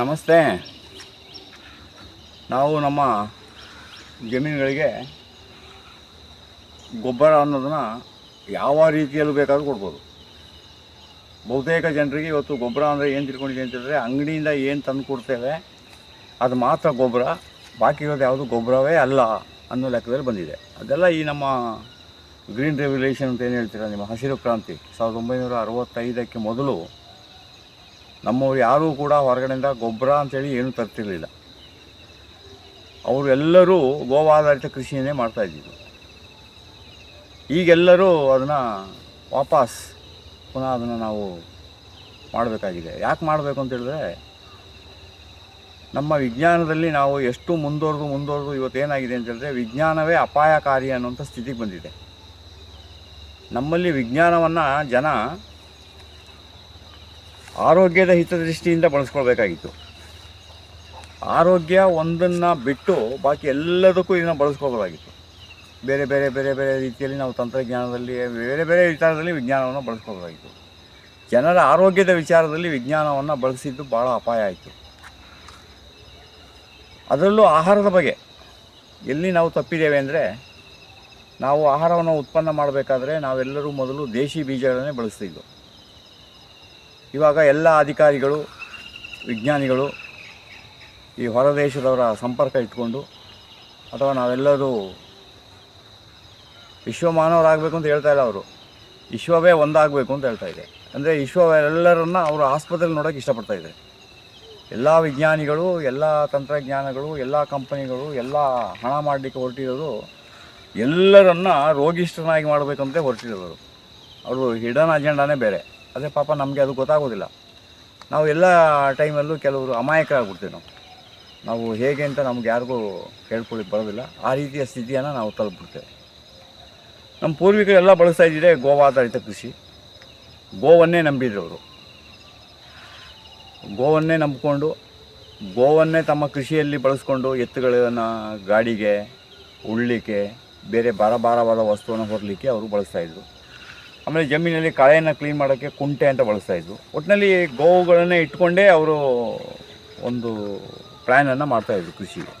ನಮಸ್ತೆ. ನಾವು ನಮ್ಮ ಜಮೀನುಗಳಿಗೆ ಗೊಬ್ಬರ ಅನ್ನೋದನ್ನು ಯಾವ ರೀತಿಯಲ್ಲೂ ಬೇಕಾದರೂ ಕೊಡ್ಬೋದು. ಬಹುತೇಕ ಜನರಿಗೆ ಇವತ್ತು ಗೊಬ್ಬರ ಅಂದರೆ ಏನು ತಿಳ್ಕೊಂಡಿದೆ ಅಂತಂದರೆ ಅಂಗಡಿಯಿಂದ ಏನು ತಂದು ಕೊಡ್ತೇವೆ, ಅದು ಮಾತ್ರ ಗೊಬ್ಬರ, ಬಾಕಿ ಇರೋದು ಯಾವುದು ಗೊಬ್ಬರವೇ ಅಲ್ಲ ಅನ್ನೋ ಲೆಕ್ಕದಲ್ಲಿ ಬಂದಿದೆ. ಅದೆಲ್ಲ ಈ ನಮ್ಮ ಗ್ರೀನ್ ರೆವ್ಯುಲೇಷನ್ ಅಂತ ಏನು ಹೇಳ್ತೀರಾ, ನಿಮ್ಮ ಹಸಿರು ಕ್ರಾಂತಿ. ಸಾವಿರದ ಒಂಬೈನೂರ ಅರವತ್ತೈದಕ್ಕೆ ಮೊದಲು ನಮ್ಮವ್ರು ಯಾರೂ ಕೂಡ ಹೊರಗಡೆಯಿಂದ ಗೊಬ್ಬರ ಅಂತೇಳಿ ಏನೂ ತರ್ತಿರಲಿಲ್ಲ. ಅವರು ಎಲ್ಲರೂ ಗೋವಾಧಾರಿತ ಕೃಷಿಯನ್ನೇ ಮಾಡ್ತಾ ಇದ್ದಿದ್ದು. ಈಗೆಲ್ಲರೂ ಅದನ್ನು ವಾಪಸ್ ಪುನಃ ಅದನ್ನು ನಾವು ಮಾಡಬೇಕಾಗಿದೆ. ಯಾಕೆ ಮಾಡಬೇಕು ಅಂತ ಹೇಳಿದ್ರೆ, ನಮ್ಮ ವಿಜ್ಞಾನದಲ್ಲಿ ನಾವು ಎಷ್ಟು ಮುಂದುವರೆದು ಮುಂದುವರೆದು ಇವತ್ತೇನಾಗಿದೆ ಅಂತ ಹೇಳಿದ್ರೆ, ವಿಜ್ಞಾನವೇ ಅಪಾಯಕಾರಿ ಅನ್ನುವಂಥ ಸ್ಥಿತಿಗೆ ಬಂದಿದೆ. ನಮ್ಮಲ್ಲಿ ವಿಜ್ಞಾನವನ್ನು ಜನ ಆರೋಗ್ಯದ ಹಿತದೃಷ್ಟಿಯಿಂದ ಬಳಸ್ಕೊಳ್ಬೇಕಾಗಿತ್ತು. ಆರೋಗ್ಯ ಒಂದನ್ನು ಬಿಟ್ಟು ಬಾಕಿ ಎಲ್ಲದಕ್ಕೂ ಇದನ್ನು ಬಳಸ್ಕೋಬೋದಾಗಿತ್ತು ಬೇರೆ ಬೇರೆ ಬೇರೆ ಬೇರೆ ರೀತಿಯಲ್ಲಿ ನಾವು ತಂತ್ರಜ್ಞಾನದಲ್ಲಿ, ಬೇರೆ ಬೇರೆ ವಿಚಾರದಲ್ಲಿ ವಿಜ್ಞಾನವನ್ನು ಬಳಸ್ಕೋಬೋದಾಗಿತ್ತು ಜನರ ಆರೋಗ್ಯದ ವಿಚಾರದಲ್ಲಿ ವಿಜ್ಞಾನವನ್ನು ಬಳಸಿದ್ದು ಭಾಳ ಅಪಾಯ ಆಯಿತು. ಅದರಲ್ಲೂ ಆಹಾರದ ಬಗ್ಗೆ. ಎಲ್ಲಿ ನಾವು ತಪ್ಪಿದ್ದೇವೆ ಅಂದರೆ, ನಾವು ಆಹಾರವನ್ನು ಉತ್ಪನ್ನ ಮಾಡಬೇಕಾದ್ರೆ ನಾವೆಲ್ಲರೂ ಮೊದಲು ದೇಶಿ ಬೀಜಗಳನ್ನೇ ಬಳಸ್ತಿದ್ವು. ಇವಾಗ ಎಲ್ಲ ಅಧಿಕಾರಿಗಳು, ವಿಜ್ಞಾನಿಗಳು ಈ ಹೊರದೇಶದವರ ಸಂಪರ್ಕ ಇಟ್ಕೊಂಡು ಅಥವಾ ನಾವೆಲ್ಲರೂ ವಿಶ್ವಮಾನವರಾಗಬೇಕು ಅಂತ ಹೇಳ್ತಾ ಇಲ್ಲ ಅವರು. ವಿಶ್ವವೇ ಒಂದಾಗಬೇಕು ಅಂತ ಹೇಳ್ತಾ ಇದೆ. ಅಂದರೆ ವಿಶ್ವವೆಲ್ಲರನ್ನ ಅವರು ಆಸ್ಪತ್ರೆಯಲ್ಲಿ ನೋಡೋಕೆ ಇಷ್ಟಪಡ್ತಾ ಇದೆ ಎಲ್ಲ ವಿಜ್ಞಾನಿಗಳು, ಎಲ್ಲ ತಂತ್ರಜ್ಞಾನಗಳು, ಎಲ್ಲ ಕಂಪನಿಗಳು, ಎಲ್ಲ ಹಣ ಮಾಡಲಿಕ್ಕೆ ಹೊರಟಿರೋದು ಎಲ್ಲರನ್ನ ರೋಗಿಷ್ಠನಾಗಿ ಮಾಡಬೇಕಂತ ಹೊರಟಿರೋರು. ಅವರು ಹಿಡನ್ ಅಜೆಂಡಾನೇ ಬೇರೆ. ಅದೇ ಪಾಪ ನಮಗೆ ಅದು ಗೊತ್ತಾಗೋದಿಲ್ಲ. ನಾವು ಎಲ್ಲ ಟೈಮಲ್ಲೂ ಕೆಲವರು ಅಮಾಯಕರಾಗ್ಬಿಡ್ತೀವಿ ನಾವು. ನಾವು ಹೇಗೆ ಅಂತ ನಮ್ಗೆ ಯಾರಿಗೂ ಹೇಳ್ಕೊಳ್ಳಿಕ್ಕೆ ಬರೋದಿಲ್ಲ. ಆ ರೀತಿಯ ಸ್ಥಿತಿಯನ್ನು ನಾವು ತಲುಪಿಬಿಡ್ತೇವೆ. ನಮ್ಮ ಪೂರ್ವಿಕರೆಲ್ಲ ಬಳಸ್ತಾ ಇದ್ದಿದೆ ಗೋವಾಧಾರಿತ ಕೃಷಿ. ಗೋವನ್ನೇ ನಂಬಿದ್ರು ಅವರು. ಗೋವನ್ನೇ ನಂಬಿಕೊಂಡು, ಗೋವನ್ನೇ ತಮ್ಮ ಕೃಷಿಯಲ್ಲಿ ಬಳಸ್ಕೊಂಡು ಎತ್ತುಗಳನ್ನು, ಗಾಡಿಗೆ ಉಳ್ಳಿಕ್ಕೆ ಬೇರೆ ಭಾರ ಭಾರವಾದ ವಸ್ತುವನ್ನು ಹೊರಲಿಕ್ಕೆ ಅವರು ಬಳಸ್ತಾಯಿದ್ರು ಆಮೇಲೆ ಜಮೀನಲ್ಲಿ ಕಳೆಯನ್ನು ಕ್ಲೀನ್ ಮಾಡೋಕ್ಕೆ ಕುಂಟೆ ಅಂತ ಬಳಸ್ತಾಯಿದ್ರು ಒಟ್ಟಿನಲ್ಲಿ ಗೋವುಗಳನ್ನೇ ಇಟ್ಕೊಂಡೇ ಅವರು ಒಂದು ಪ್ಲ್ಯಾನನ್ನು ಮಾಡ್ತಾಯಿದ್ರು ಕೃಷಿಗೆ.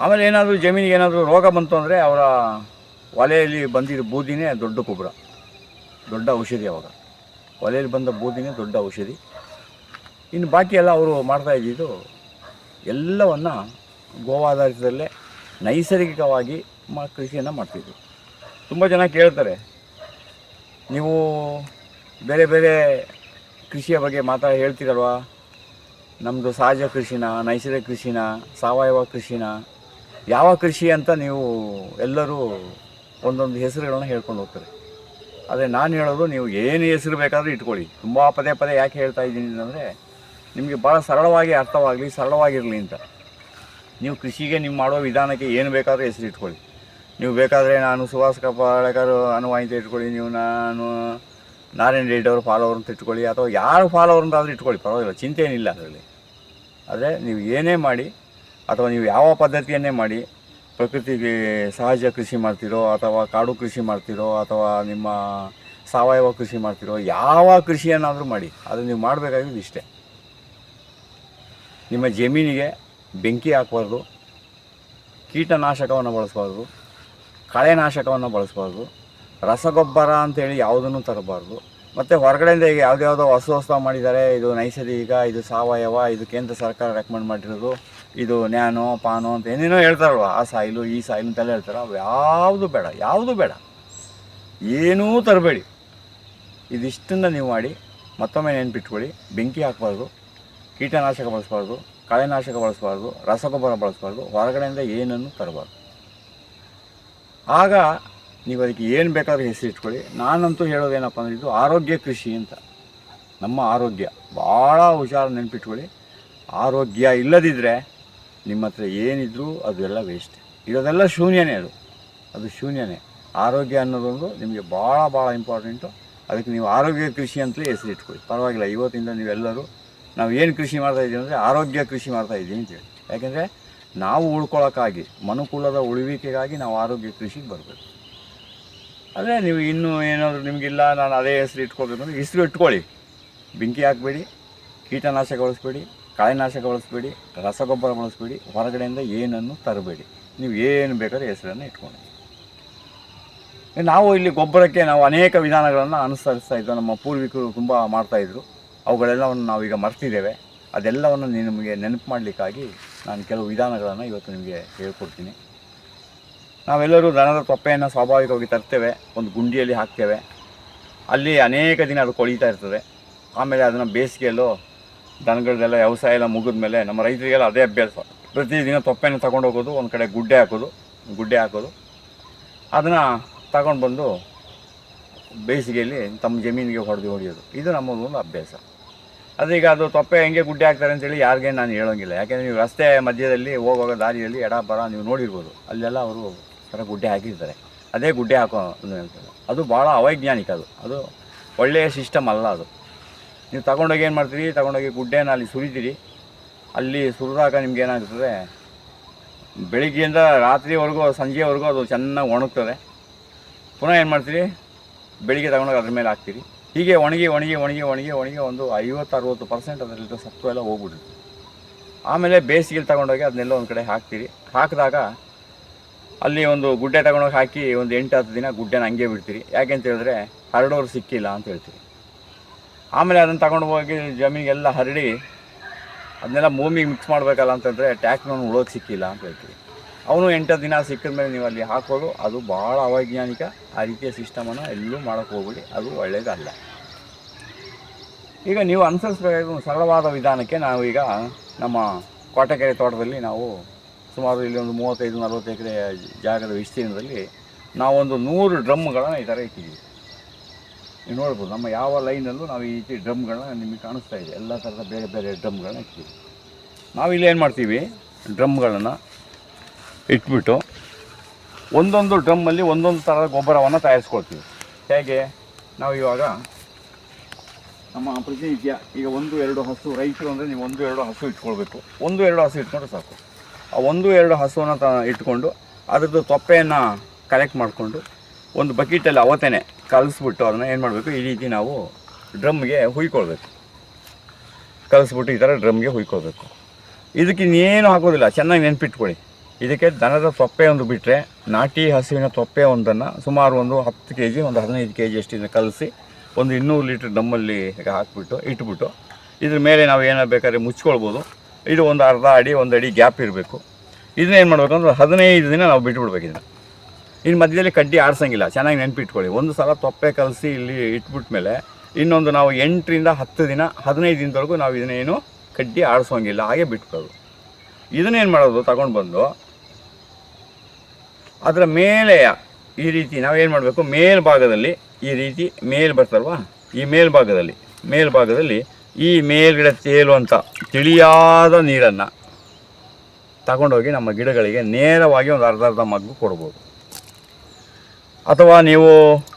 ಆಮೇಲೆ ಏನಾದರೂ ಜಮೀನಿಗೆ ಏನಾದರೂ ರೋಗ ಬಂತು ಅಂದರೆ ಅವರ ಒಲೆಯಲ್ಲಿ ಬಂದಿದ್ದ ಬೂದಿನೇ ದೊಡ್ಡ ಗೊಬ್ಬರ. ದೊಡ್ಡ ಔಷಧಿ ಅವಾಗ. ಒಲೆಯಲ್ಲಿ ಬಂದ ಬೂದಿನೇ ದೊಡ್ಡ ಔಷಧಿ. ಇನ್ನು ಬಾಕಿ ಎಲ್ಲ ಅವರು ಮಾಡ್ತಾ ಇದ್ದಿದ್ದು ಎಲ್ಲವನ್ನು ಗೋವಾಧಾರಿತದಲ್ಲೇ ನೈಸರ್ಗಿಕವಾಗಿ ಮ, ಕೃಷಿಯನ್ನು ಮಾಡ್ತಿದ್ರು. ತುಂಬ ಜನ ಕೇಳ್ತಾರೆ. ನೀವು ಬೇರೆ ಬೇರೆ ಕೃಷಿಯ ಬಗ್ಗೆ ಮಾತಾ ಹೇಳ್ತೀರಲ್ವಾ? ನಮ್ಮದು ಸಹಜ ಕೃಷಿನ ನೈಸರ್ಗಿಕ ಕೃಷಿನ, ಸಾವಯವ ಕೃಷಿನ, ಯಾವ ಕೃಷಿ ಅಂತ ನೀವು ಎಲ್ಲರೂ ಒಂದೊಂದು ಹೆಸರುಗಳನ್ನ ಹೇಳ್ಕೊಂಡು ಹೋಗ್ತಾರೆ. ಆದರೆ ನಾನು ಹೇಳೋದು ನೀವು ಏನು ಹೆಸರು ಬೇಕಾದರೂ ಇಟ್ಕೊಳ್ಳಿ. ತುಂಬ ಪದೇ ಪದೇ ಯಾಕೆ ಹೇಳ್ತಾ ಇದ್ದೀನಿ ಅಂದರೆ ನಿಮಗೆ ಭಾಳ ಸರಳವಾಗಿ ಅರ್ಥವಾಗಲಿ, ಸರಳವಾಗಿರಲಿ ಅಂತ. ನೀವು ಕೃಷಿಗೆ ನಿಮ್ಮ ಮಾಡೋ ವಿಧಾನಕ್ಕೆ ಏನು ಬೇಕಾದರೂ ಹೆಸರು ಇಟ್ಕೊಳ್ಳಿ. ನೀವು ಬೇಕಾದರೆ ನಾನು ಸುಭಾಷ್ ಕಪಾಳಕರ್ ಅನುವಾಯಿತ ಇಟ್ಕೊಳ್ಳಿ, ನೀವು ನಾನು ನಾರಾಯಣ ರೆಡ್ಡಿ ಅವರು ಫಾಲೋವರ್ ಅಂತ ಇಟ್ಕೊಳ್ಳಿ, ಅಥವಾ ಯಾರು ಫಾಲೋವರ್ ಅಂತ ಆದರೂ ಇಟ್ಕೊಳ್ಳಿ, ಪರವಾಗಿಲ್ಲ, ಚಿಂತೆ ಏನಿಲ್ಲ ಅದರಲ್ಲಿ. ಆದರೆ ನೀವು ಏನೇ ಮಾಡಿ, ಅಥವಾ ನೀವು ಯಾವ ಪದ್ಧತಿಯನ್ನೇ ಮಾಡಿ, ಪ್ರಕೃತಿಗೆ ಸಹಜ ಕೃಷಿ ಮಾಡ್ತಿರೋ, ಅಥವಾ ಕಾಡು ಕೃಷಿ ಮಾಡ್ತಿರೋ, ಅಥವಾ ನಿಮ್ಮ ಸಾವಯವ ಕೃಷಿ ಮಾಡ್ತಿರೋ, ಯಾವ ಕೃಷಿಯನ್ನಾದರೂ ಮಾಡಿ, ಅದು ನೀವು ಮಾಡಬೇಕಾಗಿದ್ದು ಇಷ್ಟೇ. ನಿಮ್ಮ ಜಮೀನಿಗೆ ಬೆಂಕಿ ಹಾಕಬಾರ್ದು, ಕೀಟನಾಶಕವನ್ನು ಬಳಸಬಾರ್ದು ಕಳೆನಾಶಕವನ್ನು ಬಳಸಬಾರ್ದು. ರಸಗೊಬ್ಬರ ಅಂತೇಳಿ ಯಾವುದನ್ನು ತರಬಾರ್ದು. ಮತ್ತು ಹೊರಗಡೆಯಿಂದ ಈಗ ಯಾವುದ್ಯಾವುದೋ ಹೊಸ ಹೊಸ ಮಾಡಿದ್ದಾರೆ. ಇದು ನೈಸರ್ಗಿಕ, ಇದು ಸಾವಯವ, ಇದು ಕೇಂದ್ರ ಸರ್ಕಾರ ರೆಕಮೆಂಡ್ ಮಾಡಿರೋದು. ಇದು ನ್ಯಾನೋ, ಪಾನೋ ಅಂತ ಏನೇನೋ ಹೇಳ್ತಾರಲ್ವ, ಆ ಸಾಯಿಲು, ಈ ಸಾಯಿಲು ಅಂತೆಲ್ಲ ಹೇಳ್ತಾರೆ. ಅವು ಯಾವುದು ಬೇಡ ಯಾವುದು ಬೇಡ. ಏನೂ ತರಬೇಡಿ. ಇದಿಷ್ಟನ್ನ ನೀವು ಮಾಡಿ, ಮತ್ತೊಮ್ಮೆ ನೆನ್ಪಿಟ್ಕೊಳ್ಳಿ. ಬೆಂಕಿ ಹಾಕಬಾರ್ದು. ಕೀಟನಾಶಕ ಬಳಸ್ಬಾರ್ದು. ಕಳೆನಾಶಕ ಬಳಸ್ಬಾರ್ದು. ರಸಗೊಬ್ಬರ ಬಳಸ್ಬಾರ್ದು. ಹೊರಗಡೆಯಿಂದ ಏನನ್ನು ತರಬಾರ್ದು. ಆಗ ನೀವು ಅದಕ್ಕೆ ಏನು ಬೇಕಾದರೂ ಹೆಸರು ಇಟ್ಕೊಳ್ಳಿ. ನಾನಂತೂ ಹೇಳೋದೇನಪ್ಪ ಅಂದರೆ ಇದು ಆರೋಗ್ಯ ಕೃಷಿ ಅಂತ. ನಮ್ಮ ಆರೋಗ್ಯ. ಭಾಳ ಹುಷಾರು ನೆನಪಿಟ್ಕೊಳ್ಳಿ. ಆರೋಗ್ಯ ಇಲ್ಲದಿದ್ದರೆ ನಿಮ್ಮ ಹತ್ರ ಏನಿದ್ರೂ ಅದೆಲ್ಲ ವೇಸ್ಟ್ ಇರೋದೆಲ್ಲ ಶೂನ್ಯನೇ ಅದು. ಅದು ಶೂನ್ಯನೇ. ಆರೋಗ್ಯ ಅನ್ನೋದೊಂದು ನಿಮಗೆ ಭಾಳ ಭಾಳ ಇಂಪಾರ್ಟೆಂಟು ಅದಕ್ಕೆ ನೀವು ಆರೋಗ್ಯ ಕೃಷಿ ಅಂತಲೇ ಹೆಸರು ಇಟ್ಕೊಳ್ಳಿ. ಪರವಾಗಿಲ್ಲ, ಇವತ್ತಿಂದ ನೀವೆಲ್ಲರೂ ನಾವು ಏನು ಕೃಷಿ ಮಾಡ್ತಾಯಿದ್ದೀವಿ ಅಂದರೆ ಆರೋಗ್ಯ ಕೃಷಿ ಮಾಡ್ತಾ ಇದ್ದೀವಿ ಅಂತೇಳಿ ಯಾಕೆಂದರೆ ನಾವು ಉಳ್ಕೊಳ್ಳೋಕ್ಕಾಗಿ ಮನುಕುಲದ ಉಳಿವಿಕೆಗಾಗಿ ನಾವು ಆರೋಗ್ಯ ಕೃಷಿಗೆ ಬರಬೇಕು. ಅದೇ ನೀವು ಇನ್ನೂ ಏನಾದರೂ ನಿಮಗಿಲ್ಲ, ನಾನು ಅದೇ ಹೆಸರು ಇಟ್ಕೋಬೇಕು ಅಂದರೆ ಹೆಸರು ಇಟ್ಕೊಳ್ಳಿ. ಬೆಂಕಿ ಹಾಕಬೇಡಿ, ಕೀಟನಾಶಕ ಬಳಸಬೇಡಿ, ಕಾಯಿನಾಶಕ ಬಳಸಬೇಡಿ, ರಸಗೊಬ್ಬರ ಬಳಸಬೇಡಿ, ಹೊರಗಡೆಯಿಂದ ಏನನ್ನು ತರಬೇಡಿ. ನೀವು ಏನು ಬೇಕಾದ್ರೆ ಹೆಸರನ್ನು ಇಟ್ಕೊಂಡು ನಾವು ಇಲ್ಲಿ ಗೊಬ್ಬರಕ್ಕೆ ನಾವು ಅನೇಕ ವಿಧಾನಗಳನ್ನು ಅನುಸರಿಸ್ತಾ ಇದ್ದೋ ನಮ್ಮ ಪೂರ್ವಿಕರು ತುಂಬ ಮಾಡ್ತಾಯಿದ್ರು ಅವುಗಳೆಲ್ಲವನ್ನು ನಾವೀಗ ಮರ್ತಿದ್ದೇವೆ. ಅದೆಲ್ಲವನ್ನು ನಿಮಗೆ ನೆನಪು ಮಾಡಲಿಕ್ಕಾಗಿ ನಾನು ಕೆಲವು ವಿಧಾನಗಳನ್ನು ಇವತ್ತು ನಿಮಗೆ ಹೇಳ್ಕೊಡ್ತೀನಿ. ನಾವೆಲ್ಲರೂ ದನದ ತೊಪ್ಪೆಯನ್ನು ಸ್ವಾಭಾವಿಕವಾಗಿ ತರ್ತೇವೆ, ಒಂದು ಗುಂಡಿಯಲ್ಲಿ ಹಾಕ್ತೇವೆ. ಅಲ್ಲಿ ಅನೇಕ ದಿನ ಅದು ಕೊಳೀತಾ ಇರ್ತದೆ. ಆಮೇಲೆ ಅದನ್ನು ಬೇಸಿಗೆಯಲ್ಲೂ ದನಗಳದೆಲ್ಲ ವ್ಯವಸಾಯ ಎಲ್ಲ ಮುಗಿದ ಮೇಲೆ ನಮ್ಮ ರೈತರಿಗೆಲ್ಲ ಅದೇ ಅಭ್ಯಾಸ. ಪ್ರತಿದಿನ ತೊಪ್ಪೆಯನ್ನು ತಗೊಂಡು ಹೋಗೋದು, ಒಂದು ಕಡೆ ಗುಡ್ಡೆ ಹಾಕೋದು ಗುಡ್ಡೆ ಹಾಕೋದು. ಅದನ್ನು ತಗೊಂಡು ಬಂದು ಬೇಸಿಗೆಯಲ್ಲಿ ತಮ್ಮ ಜಮೀನಿಗೆ ಹೊಡೆದು ಹೊಡೆಯೋದು ಇದು ನಮ್ಮದೊಂದು ಅಭ್ಯಾಸ. ಈಗ ಅದು ತೊಪ್ಪೆ ಹೆಂಗೆ ಗುಡ್ಡೆ ಹಾಕ್ತಾರೆ ಅಂತೇಳಿ ಯಾರಿಗೆ ನಾನು ಹೇಳೋಂಗಿಲ್ಲ. ಯಾಕೆಂದರೆ ನೀವು ರಸ್ತೆ ಮಧ್ಯದಲ್ಲಿ ಹೋಗುವಾಗ ದಾರಿಯಲ್ಲಿ ಎಡ ಬರ ನೀವು ನೋಡಿರ್ಬೋದು. ಅಲ್ಲೆಲ್ಲ ಅವರು ಥರ ಗುಡ್ಡೆ ಹಾಕಿರ್ತಾರೆ. ಅದೇ ಗುಡ್ಡೆ ಹಾಕೋ ಹೇಳ್ತಾರೆ ಅದು ಭಾಳ ಅವೈಜ್ಞಾನಿಕ ಅದು. ಅದು ಒಳ್ಳೆಯ ಸಿಸ್ಟಮ್ ಅಲ್ಲ ಅದು. ನೀವು ತಗೊಂಡೋಗಿ ಏನು ಮಾಡ್ತೀರಿ? ತಗೊಂಡೋಗಿ ಗುಡ್ಡೆನ ಅಲ್ಲಿ ಸುರಿತೀರಿ. ಅಲ್ಲಿ ಸುರಿದಾಗ ನಿಮ್ಗೆ ಏನಾಗ್ತದೆ? ಬೆಳಿಗ್ಗೆಯಿಂದ ರಾತ್ರಿವರೆಗೂ, ಸಂಜೆವರೆಗೂ ಅದು ಚೆನ್ನಾಗಿ ಒಣಗ್ತದೆ. ಪುನಃ ಏನು ಮಾಡ್ತೀರಿ? ಬೆಳಿಗ್ಗೆ ತಗೊಂಡೋಗಿ ಅದ್ರ ಮೇಲೆ ಹಾಕ್ತೀರಿ. ಹೀಗೆ ಒಣಗಿ ಒಣಗಿ ಒಣಗಿ ಒಣಗಿ ಒಣಗಿ ಒಂದು ಐವತ್ತು, ಅರುವತ್ತು ಪರ್ಸೆಂಟ್ ಅದರಲ್ಲಿ ಸತ್ವ ಎಲ್ಲ ಹೋಗ್ಬಿಡುತ್ತೆ ಆಮೇಲೆ ಬೇಸಿಗೆಲಿ ತಗೊಂಡೋಗಿ ಅದನ್ನೆಲ್ಲ ಒಂದು ಕಡೆ ಹಾಕ್ತೀರಿ. ಹಾಕಿದಾಗ ಅಲ್ಲಿ ಒಂದು ಗುಡ್ಡೆ ತಗೊಂಡೋಗಿ ಹಾಕಿ ಒಂದು ಎಂಟು ಹತ್ತು ದಿನ ಗುಡ್ಡೆನ ಹಂಗೆ ಬಿಡ್ತೀರಿ. ಯಾಕೆಂತ ಹೇಳಿದ್ರೆ ಹರಡೋರು ಸಿಕ್ಕಿಲ್ಲ ಅಂತ ಹೇಳ್ತೀರಿ. ಆಮೇಲೆ ಅದನ್ನು ತಗೊಂಡು ಹೋಗಿ ಜಮೀನಿಗೆಲ್ಲ ಹರಡಿ ಅದನ್ನೆಲ್ಲ ಭೂಮಿಗೆ ಮಿಕ್ಸ್ ಮಾಡಬೇಕಲ್ಲ ಅಂತಂದರೆ ಟ್ಯಾಕ್ಟ್ರನ್ನು ಉಳೋಕೆ ಸಿಕ್ಕಿಲ್ಲ ಅಂತ ಹೇಳ್ತೀವಿ ಅವನು ಎಂಟು ದಿನ ಸಿಕ್ಕಿದ ಮೇಲೆ ನೀವು ಅಲ್ಲಿ ಹಾಕೋದು ಅದು ಭಾಳ ಅವೈಜ್ಞಾನಿಕ. ಆ ರೀತಿಯ ಸಿಸ್ಟಮನ್ನು ಎಲ್ಲೂ ಮಾಡೋಕ್ಕೆ ಹೋಗ್ಬಿಡಿ. ಅದು ಒಳ್ಳೆಯದಲ್ಲ ಈಗ ನೀವು ಅನುಸರಿಸಬೇಕಾದ ಸರಳವಾದ ವಿಧಾನಕ್ಕೆ ನಾವು ಈಗ ನಮ್ಮ ಕೋಟೆಕೆರೆ ತೋಟದಲ್ಲಿ ನಾವು ಸುಮಾರು ಇಲ್ಲಿ ಒಂದು ಮೂವತ್ತೈದು, ನಲವತ್ತು ಎಕರೆ ಜಾಗದ ವಿಸ್ತೀರ್ಣದಲ್ಲಿ ನಾವೊಂದು ನೂರು ಡ್ರಮ್ಗಳನ್ನು ಈ ಥರ ಇಟ್ಟಿದ್ದೀವಿ. ನೀವು ನೋಡ್ಬೋದು, ನಮ್ಮ ಯಾವ ಲೈನಲ್ಲೂ ನಾವು ಈ ರೀತಿ ಡ್ರಮ್ಗಳನ್ನ ನಿಮಗೆ ಕಾಣಿಸ್ತಾ ಇದೆ. ಎಲ್ಲ ಥರದ ಬೇರೆ ಬೇರೆ ಡ್ರಮ್ಗಳನ್ನ ಇಟ್ಟಿದ್ದೀವಿ. ನಾವಿಲ್ಲಿ ಏನು ಮಾಡ್ತೀವಿ? ಡ್ರಮ್ಗಳನ್ನು ಇಟ್ಬಿಟ್ಟು ಒಂದೊಂದು ಡ್ರಮ್ಮಲ್ಲಿ ಒಂದೊಂದು ಥರದ ಗೊಬ್ಬರವನ್ನು ತಯಾರಿಸ್ಕೊಳ್ತೀವಿ. ಹೇಗೆ? ನಾವು ಇವಾಗ ನಮ್ಮ ಪ್ರತಿನಿತ್ಯ ಈಗ ಒಂದು, ಎರಡು ಹಸು, ರೈತರು ಅಂದರೆ ನೀವು ಒಂದು, ಎರಡು ಹಸು ಇಟ್ಕೊಳ್ಬೇಕು. ಒಂದು, ಎರಡು ಹಸು ಇಟ್ಕೊಂಡ್ರೆ ಸಾಕು. ಆ ಒಂದು, ಎರಡು ಹಸುವನ್ನು ತ ಇಟ್ಕೊಂಡು ಅದರದ್ದು ತೊಪ್ಪೆಯನ್ನು ಕಲೆಕ್ಟ್ ಮಾಡಿಕೊಂಡು ಒಂದು ಬಕೆಟಲ್ಲಿ ಅವತ್ತೇನೆ ಕಲಿಸ್ಬಿಟ್ಟು ಅದನ್ನು ಏನು ಮಾಡಬೇಕು? ಈ ರೀತಿ ನಾವು ಡ್ರಮ್ಗೆ ಹುಯ್ಕೊಳ್ಬೇಕು. ಕಲಿಸ್ಬಿಟ್ಟು ಈ ಥರ ಡ್ರಮ್ಗೆ ಹುಯ್ಕೊಳ್ಬೇಕು. ಇದಕ್ಕೆ ಇನ್ನೇನು ಹಾಕೋದಿಲ್ಲ. ಚೆನ್ನಾಗಿ ನೆನ್ಪಿಟ್ಕೊಳ್ಳಿ. ಇದಕ್ಕೆ ದನದ ತೊಪ್ಪೆ ಒಂದು ಬಿಟ್ಟರೆ ನಾಟಿ ಹಸುವಿನ ತೊಪ್ಪೆ ಒಂದನ್ನು ಸುಮಾರು ಒಂದು ಹತ್ತು ಕೆ ಜಿ ಒಂದು ಹದಿನೈದು ಕೆ ಜಿ ಅಷ್ಟಿನ ಕಲಸಿ ಒಂದು ಇನ್ನೂರು ಲೀಟ್ರ್ ಡಮ್ಮಲ್ಲಿ ಹಾಕ್ಬಿಟ್ಟು, ಇಟ್ಬಿಟ್ಟು ಇದ್ರ ಮೇಲೆ ನಾವು ಏನಾರು ಬೇಕಾದ್ರೆ ಮುಚ್ಕೊಳ್ಬೋದು. ಇದು ಒಂದು ಅರ್ಧ ಅಡಿ, ಒಂದು ಅಡಿ ಗ್ಯಾಪ್ ಇರಬೇಕು. ಇದನ್ನ ಏನು ಮಾಡಬೇಕು ಅಂದ್ರೆ ಹದಿನೈದು ದಿನ ನಾವು ಬಿಟ್ಬಿಡ್ಬೇಕು ಇದನ್ನು. ಇನ್ನು ಮಧ್ಯದಲ್ಲಿ ಕಡ್ಡಿ ಆಡ್ಸಂಗಿಲ್ಲ, ಚೆನ್ನಾಗಿ ನೆನಪಿಟ್ಕೊಳ್ಳಿ. ಒಂದು ಸಲ ತೊಪ್ಪೆ ಕಲಸಿ ಇಲ್ಲಿ ಇಟ್ಬಿಟ್ಮೇಲೆ ಇನ್ನೊಂದು ನಾವು ಎಂಟರಿಂದ ಹತ್ತು ದಿನ, ಹದಿನೈದು ದಿನದವರೆಗೂ ನಾವು ಇದನ್ನೇನು ಕಡ್ಡಿ ಆಡಿಸೋಂಗಿಲ್ಲ, ಹಾಗೆ ಬಿಟ್ಕೊಳ್ಳೋದು. ಇದನ್ನೇನು ಮಾಡೋದು ತಗೊಂಡು ಬಂದು ಅದರ ಮೇಲೆಯ ಈ ರೀತಿ ನಾವೇನು ಮಾಡಬೇಕು? ಮೇಲ್ಭಾಗದಲ್ಲಿ ಈ ರೀತಿ ಮೇಲ್ ಬರ್ತಲ್ವಾ? ಈ ಮೇಲ್ಭಾಗದಲ್ಲಿ ಮೇಲ್ಭಾಗದಲ್ಲಿ ಈ ಮೇಲ್ಗಡೆ ತೇಲುವಂಥ ತಿಳಿಯಾದ ನೀರನ್ನು ತಗೊಂಡೋಗಿ ನಮ್ಮ ಗಿಡಗಳಿಗೆ ನೇರವಾಗಿ ಒಂದು ಅರ್ಧ ಅರ್ಧ ಮಗ್ಗು ಕೊಡ್ಬೋದು. ಅಥವಾ ನೀವು,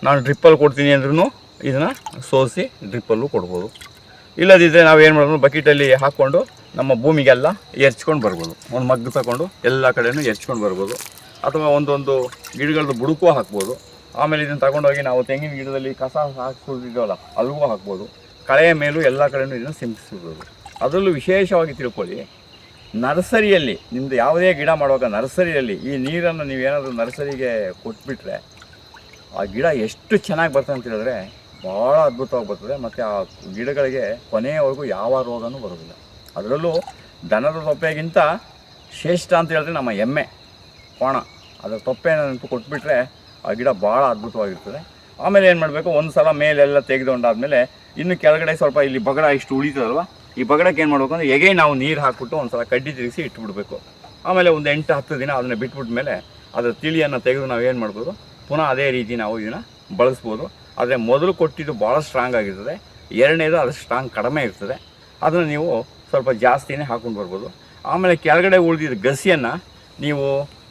ನಾನು ಡ್ರಿಪ್ಪಲ್ಲಿ ಕೊಡ್ತೀನಿ ಅಂದ್ರೂ ಇದನ್ನು ಸೋಸಿ ಡ್ರಿಪ್ಪಲ್ಲೂ ಕೊಡ್ಬೋದು. ಇಲ್ಲದಿದ್ದರೆ ನಾವೇನು ಮಾಡ್ಬೋದು? ಬಕೆಟಲ್ಲಿ ಹಾಕ್ಕೊಂಡು ನಮ್ಮ ಭೂಮಿಗೆಲ್ಲ ಎರ್ಚ್ಕೊಂಡು ಬರ್ಬೋದು. ಒಂದು ಮಗ್ಗು ತಗೊಂಡು ಎಲ್ಲ ಕಡೆಯೂ ಎರ್ಚ್ಕೊಂಡು ಬರ್ಬೋದು. ಅಥವಾ ಒಂದೊಂದು ಗಿಡಗಳದ್ದು ಬುಡುಕು ಹಾಕ್ಬೋದು. ಆಮೇಲೆ ಇದನ್ನು ತಗೊಂಡೋಗಿ ನಾವು ತೆಂಗಿನ ಗಿಡದಲ್ಲಿ ಕಸ ಹಾಕ್ಸೋದಿದ್ದೀವಲ್ಲ ಅಲ್ಲಿಗೂ ಹಾಕ್ಬೋದು. ಕಳೆಯ ಮೇಲೂ ಎಲ್ಲ ಕಡೆಯೂ ಇದನ್ನು ಸಿಂಪಡಿಸ್ಬೋದು ಅದರಲ್ಲೂ ವಿಶೇಷವಾಗಿ ತಿಳ್ಕೊಳ್ಳಿ, ನರ್ಸರಿಯಲ್ಲಿ ನಿಮ್ಮದು ಯಾವುದೇ ಗಿಡ ಮಾಡುವಾಗ ನರ್ಸರಿಯಲ್ಲಿ ಈ ನೀರನ್ನು ನೀವೇನಾದರೂ ನರ್ಸರಿಗೆ ಕೊಟ್ಬಿಟ್ರೆ, ಆ ಗಿಡ ಎಷ್ಟು ಚೆನ್ನಾಗಿ ಬರ್ತದೆ ಅಂತ ಹೇಳಿದ್ರೆ ಭಾಳ ಅದ್ಭುತವಾಗಿ ಬರ್ತದೆ. ಮತ್ತು ಆ ಗಿಡಗಳಿಗೆ ಕೊನೆಯವರೆಗೂ ಯಾವ ರೋಗನೂ ಬರೋದಿಲ್ಲ ಅದರಲ್ಲೂ ದನದ ಸೊಪ್ಪೆಗಿಂತ ಶ್ರೇಷ್ಠ ಅಂತ ಹೇಳಿದ್ರೆ ನಮ್ಮ ಎಮ್ಮೆ. ಕೋಣ ಅದರ ತೊಪ್ಪೆನಂತೂ ಕೊಟ್ಬಿಟ್ರೆ ಆ ಗಿಡ ಭಾಳ ಅದ್ಭುತವಾಗಿರ್ತದೆ. ಆಮೇಲೆ ಏನು ಮಾಡಬೇಕು? ಒಂದು ಸಲ ಮೇಲೆಲ್ಲ ತೆಗೆದುಕೊಂಡಾದ್ಮೇಲೆ ಇನ್ನು ಕೆಳಗಡೆ ಸ್ವಲ್ಪ ಇಲ್ಲಿ ಬಗಡ ಇಷ್ಟು ಉಳಿತದಲ್ವ? ಈ ಬಗಡಕ್ಕೆ ಏನು ಮಾಡಬೇಕು ಅಂದರೆ ಎಗೆ ನಾವು ನೀರು ಹಾಕ್ಬಿಟ್ಟು ಒಂದು ಸಲ ಕಡ್ಡಿ ತಿರುಗಿಸಿ ಇಟ್ಬಿಡ್ಬೇಕು. ಆಮೇಲೆ ಒಂದು ಎಂಟು ಹತ್ತು ದಿನ ಅದನ್ನು ಬಿಟ್ಬಿಟ್ಟ ಮೇಲೆ ಅದರ ತಿಳಿಯನ್ನು ತೆಗೆದು ನಾವು ಏನು ಮಾಡ್ಬೋದು? ಪುನಃ ಅದೇ ರೀತಿ ನಾವು ಇದನ್ನು ಬಳಸ್ಬೋದು. ಆದರೆ ಮೊದಲು ಕೊಟ್ಟಿದ್ದು ಭಾಳ ಸ್ಟ್ರಾಂಗ್ ಆಗಿರ್ತದೆ. ಎರಡನೇದು ಅದು ಸ್ಟ್ರಾಂಗ್ ಕಡಿಮೆ ಇರ್ತದೆ. ಅದನ್ನು ನೀವು ಸ್ವಲ್ಪ ಜಾಸ್ತಿನೇ ಹಾಕ್ಕೊಂಡು ಬರ್ಬೋದು. ಆಮೇಲೆ ಕೆಳಗಡೆ ಉಳಿದಿದ್ದ ಗಸಿಯನ್ನು ನೀವು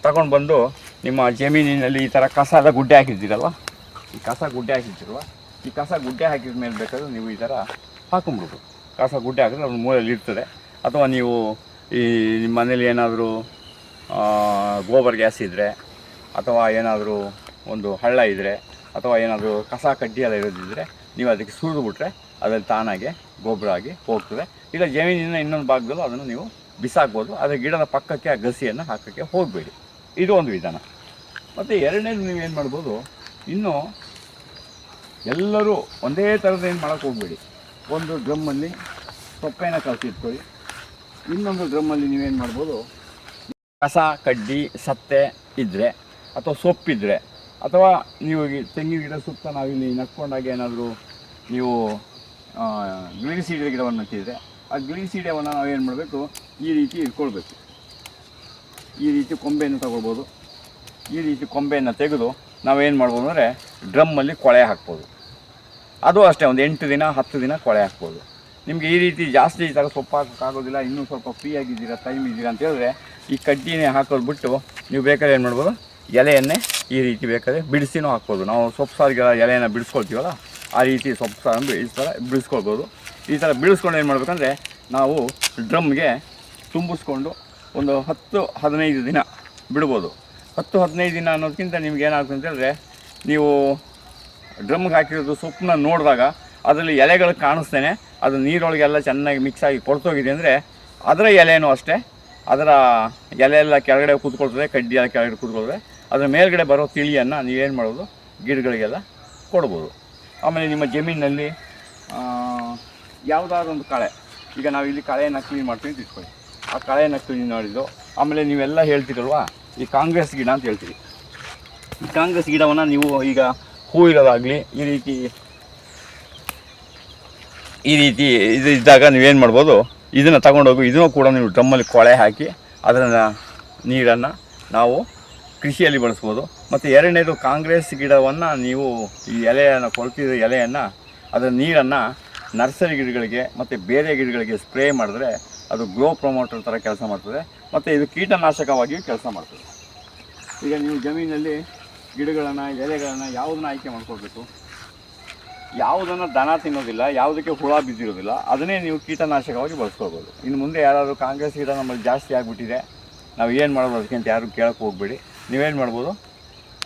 ತಗೊಂಡು ಬಂದು ನಿಮ್ಮ ಜಮೀನಿನಲ್ಲಿ ಈ ಥರ ಕಸ ಎಲ್ಲ ಗುಡ್ಡೆ ಹಾಕಿರ್ತೀರಲ್ವ ಈ ಕಸ ಗುಡ್ಡೆ ಹಾಕಿರ್ತೀರಲ್ವ ಈ ಕಸ ಗುಡ್ಡೆ ಹಾಕಿದ ಮೇಲೆ ಬೇಕಾದ್ರೆ ನೀವು ಈ ಥರ ಹಾಕೊಂಬಿಡ್ಬೋದು ಕಸ ಗುಡ್ಡೆ ಹಾಕಿದ್ರೆ ಅವ್ರ ಮೂಲೆಯಲ್ಲಿ ಇರ್ತದೆ. ಅಥವಾ ನೀವು ಈ ನಿಮ್ಮ ಮನೇಲಿ ಏನಾದರೂ ಗೋಬರ್ ಗ್ಯಾಸ್ ಇದ್ದರೆ ಅಥವಾ ಏನಾದರೂ ಒಂದು ಹಳ್ಳ ಇದ್ದರೆ ಅಥವಾ ಏನಾದರೂ ಕಸ ಕಡ್ಡಿ ಎಲ್ಲ ಇರೋದಿದ್ದರೆ ನೀವು ಅದಕ್ಕೆ ಸುರಿದು ಅದರಲ್ಲಿ ಅದ್ರಲ್ಲಿ ತಾನಾಗೆ ಗೊಬ್ಬರ ಆಗಿ ಹೋಗ್ತದೆ. ಇಲ್ಲ, ಜಮೀನಿನ ಇನ್ನೊಂದು ಭಾಗದಲ್ಲೂ ಅದನ್ನು ನೀವು ಬಿಸಾಕ್ಬೋದು. ಆದರೆ ಗಿಡದ ಪಕ್ಕಕ್ಕೆ ಆ ಗಸಿಯನ್ನು ಹಾಕೋಕ್ಕೆ ಹೋಗಬೇಡಿ. ಇದು ಒಂದು ವಿಧಾನ. ಮತ್ತು ಎರಡನೇದು ನೀವೇನು ಮಾಡ್ಬೋದು, ಇನ್ನು ಎಲ್ಲರೂ ಒಂದೇ ಥರದ ಏನು ಮಾಡೋಕ್ಕೆ ಹೋಗಬೇಡಿ. ಒಂದು ಡ್ರಮ್ಮಲ್ಲಿ ಸೊಪ್ಪೇನ ಕಲಸಿ ಇಟ್ಕೊಳ್ಳಿ. ಇನ್ನೊಂದು ಡ್ರಮ್ಮಲ್ಲಿ ನೀವೇನು ಮಾಡ್ಬೋದು, ಕಸ, ಕಡ್ಡಿ, ಸತ್ತೆ ಇದ್ದರೆ ಅಥವಾ ಸೊಪ್ಪಿದ್ರೆ ಅಥವಾ ನೀವು ತೆಂಗಿನ ಗಿಡ ಸುತ್ತ ನಾವಿಲ್ಲಿ ನಕ್ಕೊಂಡಾಗ ಏನಾದರೂ ನೀವು ಗಿಳಿ ಸೀಡೆ ಗಿಡವನ್ನು ಹಚ್ಚಿದರೆ ಆ ಗಿಳಿ ನಾವು ನಾವೇನು ಮಾಡಬೇಕು, ಈ ರೀತಿ ಇಟ್ಕೊಳ್ಬೇಕು. ಈ ರೀತಿ ಕೊಂಬೆಯನ್ನು ತಗೊಳ್ಬೋದು. ಈ ರೀತಿ ಕೊಂಬೆಯನ್ನು ತೆಗೆದು ನಾವೇನು ಮಾಡ್ಬೋದು ಅಂದರೆ ಡ್ರಮ್ಮಲ್ಲಿ ಕೊಳೆ ಹಾಕ್ಬೋದು. ಅದು ಅಷ್ಟೇ, ಒಂದು ಎಂಟು ದಿನ, ಹತ್ತು ದಿನ ಕೊಳೆ ಹಾಕ್ಬೋದು. ನಿಮಗೆ ಈ ರೀತಿ ಜಾಸ್ತಿ ಈ ಥರ ಸೊಪ್ಪು ಹಾಕೋಕ್ಕಾಗೋದಿಲ್ಲ ಇನ್ನೂ ಸ್ವಲ್ಪ ಫ್ರೀ ಆಗಿದ್ದೀರಾ ಟೈಮ್ ಇದ್ದೀರಾ ಅಂತ ಹೇಳಿದ್ರೆ ಈ ಕಡ್ಡಿನೇ ಹಾಕೋದು ಬಿಟ್ಟು ನೀವು ಬೇಕಾದ್ರೆ ಏನು ಮಾಡ್ಬೋದು, ಎಲೆಯನ್ನೇ ಈ ರೀತಿ ಬೇಕಾದ್ರೆ ಬಿಡಿಸಿನೂ ಹಾಕ್ಬೋದು. ನಾವು ಸೊಪ್ಪು ಸಾರಿಗೆಲ್ಲ ಎಲೆಯನ್ನು ಬಿಡಿಸ್ಕೊಳ್ತೀವಲ್ಲ, ಆ ರೀತಿ ಸೊಪ್ಪು ಸಾರು ಈ ಥರ ಬಿಡಿಸ್ಕೊಳ್ಬೋದು. ಈ ಥರ ಬಿಡಿಸ್ಕೊಂಡು ಏನು ಮಾಡ್ಬೇಕಂದ್ರೆ ನಾವು ಡ್ರಮ್ಗೆ ತುಂಬಿಸ್ಕೊಂಡು ಒಂದು ಹತ್ತು ಹದಿನೈದು ದಿನ ಬಿಡ್ಬೋದು. ಹತ್ತು ಹದಿನೈದು ದಿನ ಅನ್ನೋದಕ್ಕಿಂತ ನಿಮ್ಗೆ ಏನಾಗುತ್ತೆ ಅಂತ ಹೇಳಿದ್ರೆ, ನೀವು ಡ್ರಮ್ಗೆ ಹಾಕಿರೋದು ಸೊಪ್ಪನ್ನ ನೋಡಿದಾಗ ಅದರಲ್ಲಿ ಎಲೆಗಳು ಕಾಣಿಸ್ತೇನೆ. ಅದು ನೀರೊಳಗೆಲ್ಲ ಚೆನ್ನಾಗಿ ಮಿಕ್ಸ್ ಆಗಿ ಕೊಡ್ತೋಗಿದೆ ಅಂದರೆ ಅದರ ಎಲೆನೂ ಅಷ್ಟೇ. ಅದರ ಎಲೆ ಎಲ್ಲ ಕೆಳಗಡೆ ಕೂತ್ಕೊಳ್ತದೆ, ಕಡ್ಡಿ ಎಲ್ಲ ಕೆಳಗಡೆ ಕೂತ್ಕೊಳ್ತದೆ. ಅದರ ಮೇಲ್ಗಡೆ ಬರೋ ತಿಳಿಯನ್ನು ನೀವೇನು ಮಾಡೋದು? ಗಿಡಗಳಿಗೆಲ್ಲ ಕೊಡ್ಬೋದು. ಆಮೇಲೆ ನಿಮ್ಮ ಜಮೀನಿನಲ್ಲಿ ಯಾವುದಾದ್ರೊಂದು ಕಳೆ. ಈಗ ನಾವು ಇಲ್ಲಿ ಕಳೆಯನ್ನು ಕ್ಲೀನ್ ಮಾಡ್ತೀವಿ ಅಂತ ಇಟ್ಕೊಳ್ಳಿ. ಆ ಕಳೆಯನ್ನು ಕ್ಲೀನ್ ನೋಡಿದ್ದು. ಆಮೇಲೆ ನೀವೆಲ್ಲ ಹೇಳ್ತೀರಲ್ವಾ? ಈ ಕಾಂಗ್ರೆಸ್ ಗಿಡ ಅಂತ ಹೇಳ್ತೀರಿ ಈ ಕಾಂಗ್ರೆಸ್ ಗಿಡವನ್ನು ನೀವು ಈಗ ಹೂ ಇರೋದಾಗಲಿ, ಈ ರೀತಿ ಈ ರೀತಿ ಇದು ಇದ್ದಾಗ ನೀವೇನು ಮಾಡ್ಬೋದು? ಇದನ್ನು ತಗೊಂಡೋಗಿ ಇದನ್ನು ಕೂಡ ನೀವು ಡ್ರಮ್ಮಲ್ಲಿ ಕೊಳೆ ಹಾಕಿ ಅದರ ನೀರನ್ನು ನಾವು ಕೃಷಿಯಲ್ಲಿ ಬಳಸ್ಬೋದು. ಮತ್ತು ಎರಡನೇದು ಕಾಂಗ್ರೆಸ್ ಗಿಡವನ್ನು ನೀವು ಈ ಎಲೆಯನ್ನು ಕೊಳ್ತಿರೋ ಎಲೆಯನ್ನು, ಅದರ ನೀರನ್ನು ನರ್ಸರಿ ಗಿಡಗಳಿಗೆ ಮತ್ತು ಬೇರೆ ಗಿಡಗಳಿಗೆ ಸ್ಪ್ರೇ ಮಾಡಿದ್ರೆ ಅದು ಗ್ರೋ ಪ್ರಮೋಟರ್ ಥರ ಕೆಲಸ ಮಾಡ್ತದೆ. ಮತ್ತು ಇದು ಕೀಟನಾಶಕವಾಗಿಯೂ ಕೆಲಸ ಮಾಡ್ತದೆ. ಈಗ ನೀವು ಜಮೀನಲ್ಲಿ ಗಿಡಗಳನ್ನು, ಎಲೆಗಳನ್ನು ಯಾವುದನ್ನ ಆಯ್ಕೆ ಮಾಡ್ಕೊಳ್ಬೇಕು. ಯಾವುದನ್ನು ದನ ತಿನ್ನೋದಿಲ್ಲ, ಯಾವುದಕ್ಕೆ ಹುಳ ಬಿದ್ದಿರೋದಿಲ್ಲ, ಅದನ್ನೇ ನೀವು ಕೀಟನಾಶಕವಾಗಿ ಬಳಸ್ಕೊಳ್ಬೋದು. ಇನ್ನು ಮುಂದೆ ಯಾರಾದರೂ ಕಾಂಗ್ರೆಸ್ ಗಿಡ ನಮ್ಮಲ್ಲಿ ಜಾಸ್ತಿ ಆಗಿಬಿಟ್ಟಿದೆ, ನಾವು ಏನು ಮಾಡ್ಬೋದು ಅದಕ್ಕೆ ಅಂತ ಯಾರು ಕೇಳಕ್ಕೆ ಹೋಗ್ಬೇಡಿ. ನೀವೇನು ಮಾಡ್ಬೋದು?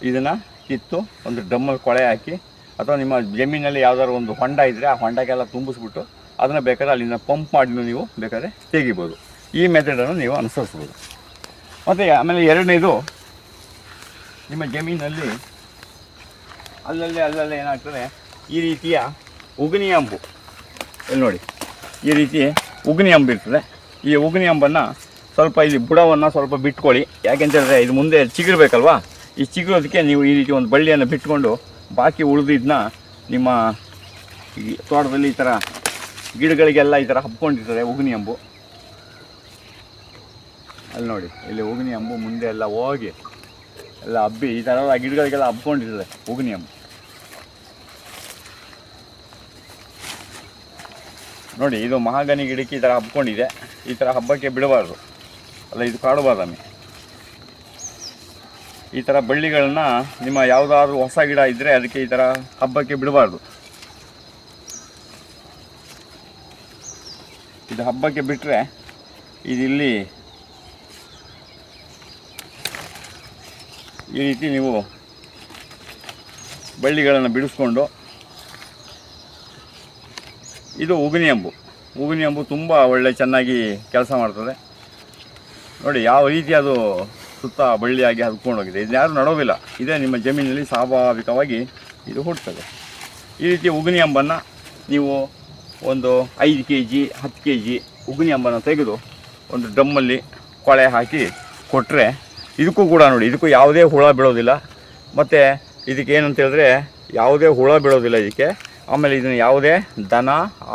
ಇದನ್ನು ಕಿತ್ತು ಒಂದು ಡಮ್ಮಲ್ಲಿ ಕೊಳೆ ಹಾಕಿ, ಅಥವಾ ನಿಮ್ಮ ಜಮೀನಲ್ಲಿ ಯಾವುದಾದ್ರು ಒಂದು ಹೊಂಡ ಇದ್ದರೆ ಆ ಹೊಂಡಕ್ಕೆಲ್ಲ ತುಂಬಿಸ್ಬಿಟ್ಟು ಅದನ್ನು ಬೇಕಾದ್ರೆ ಅಲ್ಲಿಂದ ಪಂಪ್ ಮಾಡಿ ನೀವು ಬೇಕಾದ್ರೆ ತೆಗಿಬೋದು. ಈ ಮೆಥಡನ್ನು ನೀವು ಅನುಸರಿಸ್ಬೋದು. ಮತ್ತು ಆಮೇಲೆ ಎರಡನೇದು, ನಿಮ್ಮ ಜಮೀನಲ್ಲಿ ಅಲ್ಲಲ್ಲಿ ಅಲ್ಲಲ್ಲಿ ಏನಾಗ್ತದೆ, ಈ ರೀತಿಯ ಉಗ್ನಿ ಅಂಬು. ಇಲ್ಲಿ ನೋಡಿ, ಈ ರೀತಿ ಉಗ್ನಿ ಅಂಬು ಇರ್ತದೆ. ಈ ಉಗ್ನಿ ಅಂಬನ್ನು ಸ್ವಲ್ಪ ಇಲ್ಲಿ ಬುಡವನ್ನು ಸ್ವಲ್ಪ ಬಿಟ್ಕೊಳ್ಳಿ. ಯಾಕೆಂತ ಹೇಳಿದ್ರೆ ಇದು ಮುಂದೆ ಚಿಗುರ್ಬೇಕಲ್ವಾ? ಈ ಚಿಗಿರೋದಕ್ಕೆ ನೀವು ಈ ರೀತಿ ಒಂದು ಬಳ್ಳಿಯನ್ನು ಬಿಟ್ಕೊಂಡು ಬಾಕಿ ಉಳಿದಿದ್ದನ್ನ ನಿಮ್ಮ ತೋಟದಲ್ಲಿ ಈ ಥರ ಗಿಡಗಳಿಗೆಲ್ಲ ಈ ಥರ ಹಬ್ಕೊಂಡಿರ್ತದೆ ಉಗುನಿ ಅಂಬು. ಅಲ್ಲಿ ನೋಡಿ, ಇಲ್ಲಿ ಉಗುನಿ ಅಂಬು ಮುಂದೆ ಎಲ್ಲ ಹೋಗಿ, ಎಲ್ಲ ಹಬ್ಬಿ, ಈ ಥರ ಗಿಡಗಳಿಗೆಲ್ಲ ಹಬ್ಕೊಂಡಿರ್ತದೆ ಉಗುನಿ ಅಂಬು. ನೋಡಿ, ಇದು ಮಹಾಗನಿ ಗಿಡಕ್ಕೆ ಈ ಥರ ಹಬ್ಕೊಂಡಿದೆ. ಈ ಥರ ಹಬ್ಬಕ್ಕೆ ಬಿಡಬಾರ್ದು. ಅಲ್ಲ, ಇದು ಕಾಡು ಬಾದಾಮಿ ಈ ಥರ ಬಳ್ಳಿಗಳನ್ನ ನಿಮ್ಮ ಯಾವುದಾದ್ರೂ ಹೊಸ ಗಿಡ ಇದ್ದರೆ ಅದಕ್ಕೆ ಈ ಥರ ಹಬ್ಬಕ್ಕೆ ಬಿಡಬಾರ್ದು. ಇದು ಹಬ್ಬಕ್ಕೆ ಬಿಟ್ಟರೆ ಇದಿಲ್ಲಿ ಈ ರೀತಿ ನೀವು ಬಳ್ಳಿಗಳನ್ನು ಬಿಡಿಸ್ಕೊಂಡು ಇದು ಉಗುನಿ ಅಂಬು. ಉಗುನಿ ಅಂಬು ತುಂಬ ಒಳ್ಳೆ ಚೆನ್ನಾಗಿ ಕೆಲಸ ಮಾಡ್ತದೆ. ನೋಡಿ, ಯಾವ ರೀತಿ ಅದು ಸುತ್ತ ಬಳ್ಳಿಯಾಗಿ ಹದ್ಕೊಂಡೋಗಿದೆ ಹೋಗಿದೆ. ಇದು ಯಾರು ನಡೋದಿಲ್ಲ. ಇದೇ ನಿಮ್ಮ ಜಮೀನಲ್ಲಿ ಸ್ವಾಭಾವಿಕವಾಗಿ ಇದು ಹುಟ್ಟುತ್ತದೆ. ಈ ರೀತಿ ಉಗುನಿ ಅಂಬನ್ನು ನೀವು ಒಂದು ಐದು ಕೆ ಜಿ ಹತ್ತು ಕೆ ಜಿ ಉಗುನಿ ಅಂಬನ ತೆಗೆದು ಒಂದು ಡ್ರಮ್ಮಲ್ಲಿ ಕೊಳೆ ಹಾಕಿ ಕೊಟ್ಟರೆ ಇದಕ್ಕೂ ಕೂಡ ನೋಡಿ, ಇದಕ್ಕೂ ಯಾವುದೇ ಹುಳ ಬೀಳೋದಿಲ್ಲ. ಮತ್ತು ಇದಕ್ಕೆ ಏನಂತ ಹೇಳಿದ್ರೆ ಯಾವುದೇ ಹುಳ ಬೀಳೋದಿಲ್ಲ ಇದಕ್ಕೆ. ಆಮೇಲೆ ಇದನ್ನು ಯಾವುದೇ ದನ,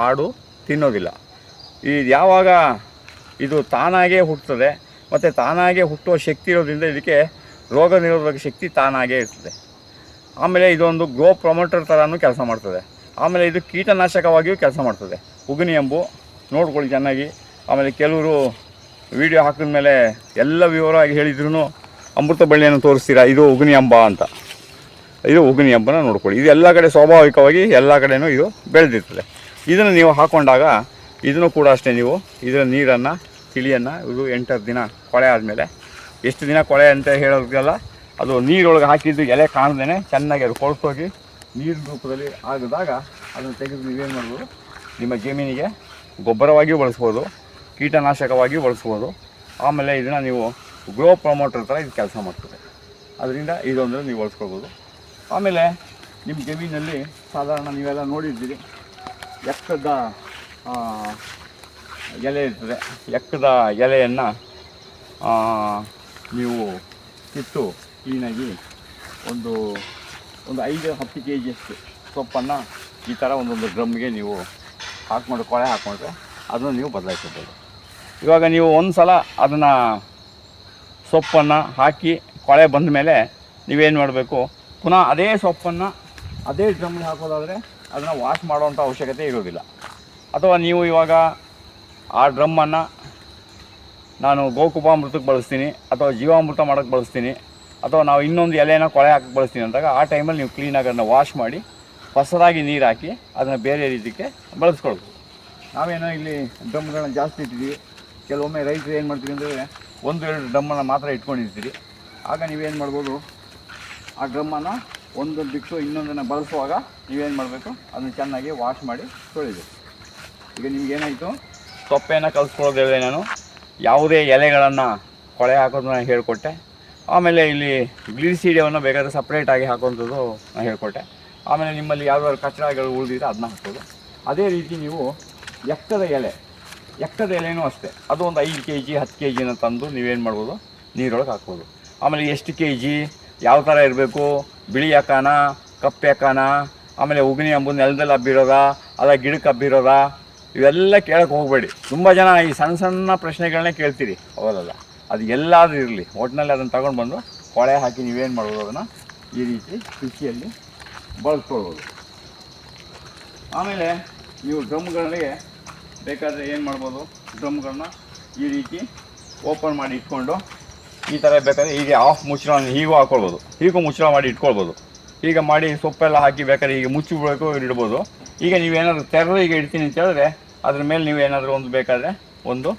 ಆಡು ತಿನ್ನೋದಿಲ್ಲ. ಇದು ಯಾವಾಗ ಇದು ತಾನಾಗೇ ಹುಟ್ಟುತ್ತದೆ, ಮತ್ತು ತಾನಾಗೇ ಹುಟ್ಟುವ ಶಕ್ತಿ ಇರೋದ್ರಿಂದ ಇದಕ್ಕೆ ರೋಗ ನಿರೋಧಕ ಶಕ್ತಿ ತಾನಾಗೇ ಇರ್ತದೆ. ಆಮೇಲೆ ಇದೊಂದು ಗ್ರೋ ಪ್ರೊಮೋಟರ್ ಥರನೂ ಕೆಲಸ ಮಾಡ್ತದೆ. ಆಮೇಲೆ ಇದು ಕೀಟನಾಶಕವಾಗಿಯೂ ಕೆಲಸ ಮಾಡ್ತದೆ. ಉಗುನಿ ಎಂಬು ನೋಡ್ಕೊಳ್ಳಿ ಚೆನ್ನಾಗಿ. ಆಮೇಲೆ ಕೆಲವರು ವಿಡಿಯೋ ಹಾಕಿದ ಮೇಲೆ ಎಲ್ಲ ವಿವರವಾಗಿ ಹೇಳಿದ್ರು ಅಮೃತ ಬಳ್ಳಿಯನ್ನು ತೋರಿಸ್ತೀರಾ? ಇದು ಉಗುನಿ ಅಂಬ ಅಂತ. ಇದು ಉಗುನಿ ಎಂಬನ ನೋಡ್ಕೊಳ್ಳಿ. ಇದು ಎಲ್ಲ ಕಡೆ ಸ್ವಾಭಾವಿಕವಾಗಿ ಎಲ್ಲ ಕಡೆನೂ ಇದು ಬೆಳೆದಿರ್ತದೆ. ಇದನ್ನು ನೀವು ಹಾಕೊಂಡಾಗ ಇದನ್ನು ಕೂಡ ಅಷ್ಟೇ ನೀವು ಇದರ ನೀರನ್ನು, ತಿಳಿಯನ್ನು ಇದು ಎಂಟತ್ತು ದಿನ ಕೊಳೆ ಆದಮೇಲೆ. ಎಷ್ಟು ದಿನ ಕೊಳೆ ಅಂತ ಹೇಳೋದಲ್ಲ. ಅದು ನೀರೊಳಗೆ ಹಾಕಿದ್ದು ಎಲೆ ಕಾಣ್ದೇ ಚೆನ್ನಾಗಿ ಅದು ಕೊಳ್ತೋಗಿ ನೀರಿನ ರೂಪದಲ್ಲಿ ಆಗಿದಾಗ ಅದನ್ನು ತೆಗೆದು ನೀವೇನು ಮಾಡ್ಬೋದು, ನಿಮ್ಮ ಜಮೀನಿಗೆ ಗೊಬ್ಬರವಾಗಿಯೂ ಬಳಸ್ಬೋದು, ಕೀಟನಾಶಕವಾಗಿಯೂ ಬಳಸ್ಬೋದು. ಆಮೇಲೆ ಇದನ್ನು ನೀವು ಗ್ರೋ ಪ್ರಮೋಟರ್ ಥರ ಇದು ಕೆಲಸ ಮಾಡ್ತದೆ ಅದರಿಂದ ಇದೊಂದರೆ ನೀವು ಬಳಸ್ಕೊಳ್ಬೋದು. ಆಮೇಲೆ ನಿಮ್ಮ ಜಮೀನಲ್ಲಿ ಸಾಧಾರಣ ನೀವೆಲ್ಲ ನೋಡಿದ್ದೀರಿ ಎಕ್ಕದ ಎಲೆ ಇರ್ತದೆ. ಎಕ್ಕದ ಎಲೆಯನ್ನು ನೀವು ಕಿತ್ತು, ಕ್ಲೀನಾಗಿ ಒಂದು ಒಂದು ಐದು ಹತ್ತು ಕೆ ಜಿಯಷ್ಟು ಸೊಪ್ಪನ್ನು ಈ ಥರ ಒಂದೊಂದು ಡ್ರಮ್ಗೆ ನೀವು ಹಾಕ್ಕೊಂಡು ಕೊಳೆ ಹಾಕ್ಕೊಂಡ್ರೆ ಅದನ್ನು ನೀವು ಬದಲಾಯಿಸ್ಬೋದು. ಇವಾಗ ನೀವು ಒಂದು ಸಲ ಅದನ್ನು ಸೊಪ್ಪನ್ನು ಹಾಕಿ ಕೊಳೆ ಬಂದ ಮೇಲೆ ನೀವೇನು ಮಾಡಬೇಕು? ಪುನಃ ಅದೇ ಸೊಪ್ಪನ್ನು ಅದೇ ಡ್ರಮ್ಗೆ ಹಾಕೋದಾದರೆ ಅದನ್ನು ವಾಶ್ ಮಾಡುವಂಥ ಅವಶ್ಯಕತೆ ಇರೋದಿಲ್ಲ. ಅಥವಾ ನೀವು ಇವಾಗ ಆ ಡ್ರಮ್ಮನ್ನು ನಾನು ಗೋಕುಪಾಮೃತಕ್ಕೆ ಬಳಸ್ತೀನಿ, ಅಥವಾ ಜೀವಾಮೃತ ಮಾಡೋಕ್ಕೆ ಬಳಸ್ತೀನಿ ಅಥವಾ ನಾವು ಇನ್ನೊಂದು ಎಲೆನ ಕೊಳೆ ಹಾಕಿ ಬಳಸ್ತೀನಿ ಅಂದಾಗ ಆ ಟೈಮಲ್ಲಿ ನೀವು ಕ್ಲೀನಾಗಿ ಅದನ್ನು ವಾಶ್ ಮಾಡಿ, ಹೊಸದಾಗಿ ನೀರು ಹಾಕಿ ಅದನ್ನು ಬೇರೆ ರೀತಿಗೆ ಬಳಸ್ಕೊಳ್ಬೋದು ನಾವೇನೋ ಇಲ್ಲಿ ಡ್ರಮ್ಗಳನ್ನ ಜಾಸ್ತಿ ಇಟ್ಟಿದ್ದೀವಿ. ಕೆಲವೊಮ್ಮೆ ರೈತರು ಏನು ಮಾಡ್ತೀವಿ ಅಂದರೆ ಒಂದು, ಎರಡು ಡ್ರಮ್ಮನ್ನು ಮಾತ್ರ ಇಟ್ಕೊಂಡಿರ್ತೀರಿ. ಆಗ ನೀವೇನು ಮಾಡ್ಬೋದು? ಆ ಡ್ರಮ್ಮನ್ನು ಒಂದು ಬಿಟ್ಟು ಇನ್ನೊಂದನ್ನು ಬಳಸುವಾಗ ನೀವೇನು ಮಾಡಬೇಕು? ಅದನ್ನು ಚೆನ್ನಾಗಿ ವಾಶ್ ಮಾಡಿ ತೊಳಿಬೇಕು ಈಗ ನಿಮ್ಗೇನಾಯಿತು ಕಲಿಸ್ಕೊಳ್ಳೋದು ಹೇಳಿದೆ ನಾನು. ಯಾವುದೇ ಎಲೆಗಳನ್ನು ಕೊಳೆ ಹಾಕೋದನ್ನ ಹೇಳ್ಕೊಟ್ಟೆ. ಆಮೇಲೆ ಇಲ್ಲಿ ಗ್ಲಿಸಿಡಿಯವನ್ನು ಬೇಕಾದರೆ ಸಪ್ರೇಟಾಗಿ ಹಾಕುವಂಥದ್ದು ನಾನು ಹೇಳ್ಕೊಟ್ಟೆ. ಆಮೇಲೆ ನಿಮ್ಮಲ್ಲಿ ಯಾವ್ದಾದ್ರು ಕಚಡಗಳು ಉಳಿದಿದ್ರೆ ಅದನ್ನ ಹಾಕೋದು ಅದೇ ರೀತಿ ನೀವು ಎಕ್ಕದ ಎಲೆ ಎಕ್ಕದ ಎಲೆನೂ ಅಷ್ಟೇ. ಅದು ಒಂದು ಐದು ಕೆ ಜಿ ಹತ್ತು ಕೆ ಜಿನ ತಂದು ನೀವೇನು ಮಾಡ್ಬೋದು? ನೀರೊಳಗೆ ಹಾಕ್ಬೋದು. ಆಮೇಲೆ ಎಷ್ಟು ಕೆ ಜಿ ಯಾವ ಥರ ಇರಬೇಕು? ಬಿಳಿ ಯಾಕಾನ ಕಪ್ಪೆ ಯಾಕಾನ ಆಮೇಲೆ ಉಗ್ನಿ ಅಂಬು ನೆಲದಲ್ಲಿ ಹಬ್ಬಿರೋದಾ, ಅಲ್ಲ ಗಿಡಕ್ಕೆ ಹಬ್ಬಿರೋದಾ? ಇವೆಲ್ಲ ಕೇಳೋಕ್ಕೆ ಹೋಗಬೇಡಿ. ತುಂಬ ಜನ ಈ ಸಣ್ಣ ಸಣ್ಣ ಪ್ರಶ್ನೆಗಳನ್ನೇ ಕೇಳ್ತೀರಿ ಹೌದಲ್ಲ ಅದು ಎಲ್ಲಾದರೂ ಇರಲಿ. ಒಟ್ಟಿನಲ್ಲಿ ಅದನ್ನು ತಗೊಂಡು ಬಂದು ಕೊಳೆ ಹಾಕಿ ನೀವೇನು ಮಾಡ್ಬೋದು ಅದನ್ನು ಈ ರೀತಿ ಕೃಷಿಯಲ್ಲಿ ಬಳಸ್ಕೊಳ್ಬೋದು. ಆಮೇಲೆ ನೀವು ಡ್ರಮ್ಗಳಿಗೆ ಬೇಕಾದರೆ ಏನು ಮಾಡ್ಬೋದು? ಡ್ರಮ್ಗಳನ್ನ ಈ ರೀತಿ ಓಪನ್ ಮಾಡಿ ಇಟ್ಕೊಂಡು ಈ ಥರ ಬೇಕಾದರೆ ಹೀಗೆ ಆಫ್ ಮುಚ್ಚಳ ಹೀಗೂ ಹಾಕ್ಕೊಳ್ಬೋದು ಹೀಗೂ ಮುಚ್ಚಳ ಮಾಡಿ ಇಟ್ಕೊಳ್ಬೋದು. ಈಗ ಮಾಡಿ ಸೊಪ್ಪೆಲ್ಲ ಹಾಕಿ ಬೇಕಾದ್ರೆ ಈಗ ಮುಚ್ಚಿಬಿಡಬೇಕು ಇಡ್ಬೋದು. ಈಗ ನೀವೇನಾದರೂ ತೆರೆದು ಈಗ ಇಡ್ತೀನಿ ಅಂತ ಹೇಳಿದ್ರೆ ಅದ್ರ ಮೇಲೆ ನೀವು ಏನಾದರೂ ಒಂದು ಬೇಕಾದರೆ ಒಂದು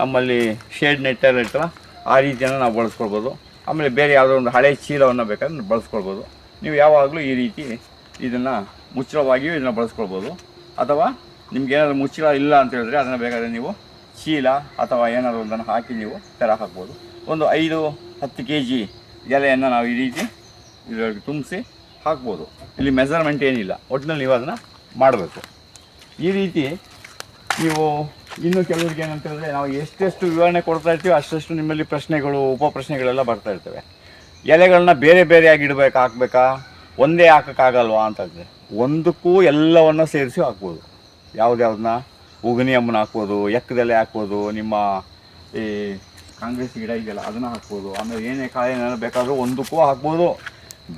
ನಮ್ಮಲ್ಲಿ ಶೇಡ್ ನೆಟ್ಟರ್ ಇರ್ತಲ್ಲ, ಆ ರೀತಿಯನ್ನು ನಾವು ಬಳಸ್ಕೊಳ್ಬೋದು. ಆಮೇಲೆ ಬೇರೆ ಯಾವುದೋ ಒಂದು ಹಳೆ ಚೀಲವನ್ನು ಬೇಕಾದ್ರೆ ಬಳಸ್ಕೊಳ್ಬೋದು. ನೀವು ಯಾವಾಗಲೂ ಈ ರೀತಿ ಇದನ್ನು ಮುಚ್ಚಳವಾಗಿಯೂ ಇದನ್ನು ಬಳಸ್ಕೊಳ್ಬೋದು. ಅಥವಾ ನಿಮ್ಗೆ ಏನಾದರೂ ಮುಚ್ಚಳ ಇಲ್ಲ ಅಂತ ಹೇಳಿದ್ರೆ ಅದನ್ನು ಬೇಕಾದರೆ ನೀವು ಚೀಲ ಅಥವಾ ಏನಾದರೂ ಒಂದನ್ನು ಹಾಕಿ ನೀವು ತೆರ ಹಾಕ್ಬೋದು. ಒಂದು ಐದು, ಹತ್ತು ಕೆ ಜಿ ಎಲೆಯನ್ನು ನಾವು ಈ ರೀತಿ ಇದರೊಳಗೆ ತುಂಬಿಸಿ ಹಾಕ್ಬೋದು. ಇಲ್ಲಿ ಮೆಜರ್ಮೆಂಟ್ ಏನಿಲ್ಲ. ಒಟ್ಟಿನಲ್ಲಿ ನೀವು ಅದನ್ನು ಮಾಡಬೇಕು. ಈ ರೀತಿ ನೀವು ಇನ್ನು ಕೆಲವರಿಗೆ ಏನಂತ ಹೇಳಿದ್ರೆ ನಾವು ಎಷ್ಟೆಷ್ಟು ವಿವರಣೆ ಕೊಡ್ತಾ ಇರ್ತೀವಿ ಅಷ್ಟೆಷ್ಟು ನಿಮ್ಮಲ್ಲಿ ಪ್ರಶ್ನೆಗಳು ಉಪ ಪ್ರಶ್ನೆಗಳೆಲ್ಲ ಬರ್ತಾ ಇರ್ತವೆ. ಎಲೆಗಳನ್ನ ಬೇರೆ ಬೇರೆಯಾಗಿ ಇಡಬೇಕಾ, ಹಾಕ್ಬೇಕಾ? ಒಂದೇ ಹಾಕೋಕ್ಕಾಗಲ್ವಾ ಅಂತಂದರೆ ಒಂದಕ್ಕೂ ಎಲ್ಲವನ್ನು ಸೇರಿಸಿ ಹಾಕ್ಬೋದು. ಯಾವುದ್ಯಾವ್ದನ್ನ? ಉಗನಿ ಅಮ್ಮನ ಹಾಕ್ಬೋದು, ಎಕ್ಕದೆಲೆ ಹಾಕ್ಬೋದು, ನಿಮ್ಮ ಈ ಕಾಂಗ್ರೆಸ್ ಗಿಡ ಇದೆಯಲ್ಲ, ಅದನ್ನು ಹಾಕ್ಬೋದು. ಆಮೇಲೆ ಏನೇ ಕಾಯಿ ಏನಾದ್ರು ಬೇಕಾದರೂ ಒಂದಕ್ಕೂ ಹಾಕ್ಬೋದು,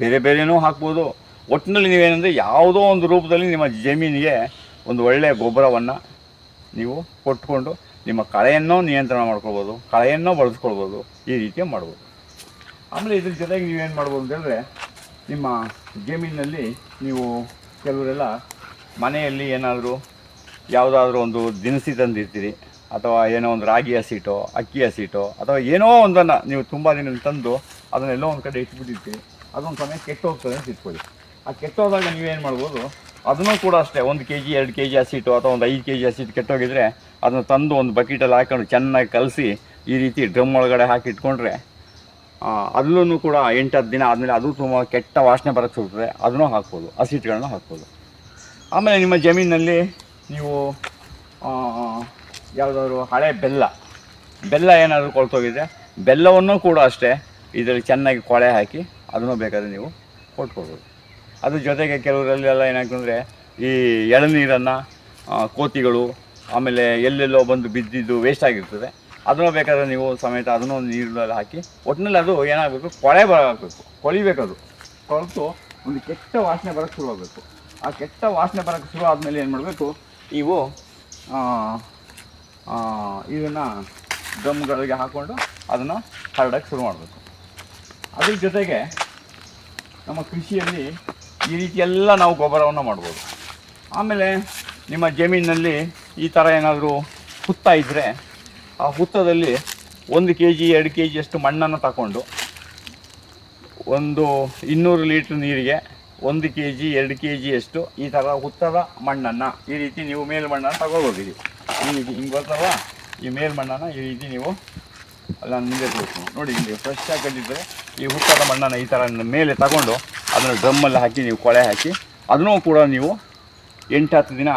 ಬೇರೆ ಬೇರೆನೂ ಹಾಕ್ಬೋದು. ಒಟ್ಟಿನಲ್ಲಿ ನೀವೇನೆಂದರೆ ಯಾವುದೋ ಒಂದು ರೂಪದಲ್ಲಿ ನಿಮ್ಮ ಜಮೀನಿಗೆ ಒಂದು ಒಳ್ಳೆಯ ಗೊಬ್ಬರವನ್ನು ನೀವು ಕೊಟ್ಕೊಂಡು ನಿಮ್ಮ ಕಳೆಯನ್ನು ನಿಯಂತ್ರಣ ಮಾಡ್ಕೊಳ್ಬೋದು, ಕಳೆಯನ್ನು ಬಳಸ್ಕೊಳ್ಬೋದು, ಈ ರೀತಿ ಮಾಡ್ಬೋದು. ಆಮೇಲೆ ಇದ್ರ ಜೊತೆಗೆ ನೀವೇನು ಮಾಡ್ಬೋದು ಅಂತಂದರೆ ನಿಮ್ಮ ಜಮೀನಿನಲ್ಲಿ ನೀವು ಕೆಲವರೆಲ್ಲ ಮನೆಯಲ್ಲಿ ಏನಾದರೂ ಯಾವುದಾದ್ರೂ ಒಂದು ದಿನಸಿ ತಂದಿರ್ತೀರಿ, ಅಥವಾ ಏನೋ ಒಂದು ರಾಗಿ ಹಸಿಟೋ ಅಕ್ಕಿ ಹಸಿಟೋ ಅಥವಾ ಏನೋ ಒಂದನ್ನು ನೀವು ತುಂಬ ದಿನ ತಂದು ಅದನ್ನೆಲ್ಲೋ ಒಂದು ಕಡೆ ಇಟ್ಬಿಟ್ಟಿರ್ತೀರಿ, ಅದೊಂದು ಸಮಯ ಕೆಟ್ಟೋಗ್ತದೆ ಅಂತ ಇಟ್ಕೊಳ್ಳಿ. ಆ ಕೆಟ್ಟೋದಾಗ ನೀವೇನು ಮಾಡ್ಬೋದು ಅದನ್ನೂ ಕೂಡ ಅಷ್ಟೇ, ಒಂದು ಕೆ ಜಿ ಎರಡು ಕೆ ಜಿ ಹಸಿಟ್ಟು ಅಥವಾ ಒಂದು ಐದು ಕೆ ಜಿ ಹಸಿಟ್ಟು ಕೆಟ್ಟೋಗಿದ್ರೆ ಅದನ್ನು ತಂದು ಒಂದು ಬಕೆಟಲ್ಲಿ ಹಾಕೊಂಡು ಚೆನ್ನಾಗಿ ಕಲಸಿ ಈ ರೀತಿ ಡ್ರಮ್ ಒಳಗಡೆ ಹಾಕಿ ಇಟ್ಕೊಂಡ್ರೆ ಅಲ್ಲೂ ಕೂಡ ಎಂಟು ಹತ್ತು ದಿನ ಆದಮೇಲೆ ಅದು ತುಂಬ ಕೆಟ್ಟ ವಾಸನೆ ಬರೋಕ್ಕೆ ಸಿಗ್ತದೆ ಅದನ್ನೂ ಹಾಕ್ಬೋದು ಹಸಿಟ್ಟುಗಳನ್ನ ಹಾಕ್ಬೋದು. ಆಮೇಲೆ ನಿಮ್ಮ ಜಮೀನಿನಲ್ಲಿ ನೀವು ಯಾವುದಾದ್ರು ಹಳೆ ಬೆಲ್ಲ ಬೆಲ್ಲ ಏನಾದರೂ ಕೊಳ್ತೋಗಿದ್ರೆ ಬೆಲ್ಲವನ್ನು ಕೂಡ ಅಷ್ಟೇ ಇದರಲ್ಲಿ ಚೆನ್ನಾಗಿ ಕೊಳೆ ಹಾಕಿ ಅದನ್ನು ಬೇಕಾದರೆ ನೀವು ಕೊಟ್ಕೊಳ್ಬೋದು. ಅದ್ರ ಜೊತೆಗೆ ಕೆಲವರಲ್ಲೆಲ್ಲ ಏನಾಗ್ತಂದರೆ ಈ ಎಳನೀರನ್ನು ಕೋತಿಗಳು, ಆಮೇಲೆ ಎಲ್ಲೆಲ್ಲೋ ಬಂದು ಬಿದ್ದಿದ್ದು ವೇಸ್ಟ್ ಆಗಿರ್ತದೆ. ಅದನ್ನು ಬೇಕಾದ್ರೆ ನೀವು ಸಮೇತ ಅದನ್ನು ಒಂದು ನೀರಿನಲ್ಲಿ ಹಾಕಿ ಒಟ್ಟಿನಲ್ಲಿ ಅದು ಏನಾಗಬೇಕು, ಕೊಳೆ ಬರಬೇಕು ಕೊಳಿಬೇಕದು ಕೊಳೆತು ಒಂದು ಕೆಟ್ಟ ವಾಸನೆ ಬರೋಕ್ಕೆ ಶುರು ಆಗಬೇಕು. ಆ ಕೆಟ್ಟ ವಾಸನೆ ಬರೋಕ್ಕೆ ಶುರು ಆದಮೇಲೆ ಏನು ಮಾಡಬೇಕು ನೀವು ಇದನ್ನು ಡ್ರಮ್ಗಳಿಗೆ ಹಾಕ್ಕೊಂಡು ಅದನ್ನು ಹರಡೋಕ್ಕೆ ಶುರು ಮಾಡಬೇಕು. ಅದ್ರ ಜೊತೆಗೆ ನಮ್ಮ ಕೃಷಿಯಲ್ಲಿ ಈ ರೀತಿ ಎಲ್ಲ ನಾವು ಗೊಬ್ಬರವನ್ನು ಮಾಡ್ಬೋದು. ಆಮೇಲೆ ನಿಮ್ಮ ಜಮೀನಿನಲ್ಲಿ ಈ ಥರ ಏನಾದರೂ ಹುತ್ತ ಇದ್ದರೆ ಆ ಹುತ್ತದಲ್ಲಿ ಒಂದು ಕೆ ಜಿ, ಎರಡು ಕೆ ಜಿಯಷ್ಟು ಮಣ್ಣನ್ನು ತಗೊಂಡು ಒಂದು ಇನ್ನೂರು ಲೀಟ್ರ್ ನೀರಿಗೆ ಒಂದು ಕೆ ಜಿ, ಎರಡು ಕೆ ಜಿಯಷ್ಟು ಈ ಥರ ಹುತ್ತದ ಮಣ್ಣನ್ನು ಈ ರೀತಿ ನೀವು ಮೇಲ್ಮಣ್ಣನ್ನು ತಗೊಳ್ಬೋದು ಇಲ್ಲಿ ಈ ರೀತಿ ಹಿಂಗೆ ಬರ್ತಾವ ಈ ಮೇಲ್ಮಣ್ಣನ್ನು ಈ ರೀತಿ ನೀವು ಅಲ್ಲಿ ನಾನು ಮುಂದೆ ನೋಡಿ ಇಲ್ಲಿ ಫ್ರೆಶ್ ಆಗಿ ಕಟ್ಟಿದ್ರೆ ಈ ಹುಟ್ಟದ ಮಣ್ಣನ್ನು ಈ ಥರ ಮೇಲೆ ತಗೊಂಡು ಅದನ್ನು ಡ್ರಮ್ಮಲ್ಲಿ ಹಾಕಿ ನೀವು ಕೊಳೆ ಹಾಕಿ, ಅದನ್ನೂ ಕೂಡ ನೀವು ಎಂಟು ಹತ್ತು ದಿನ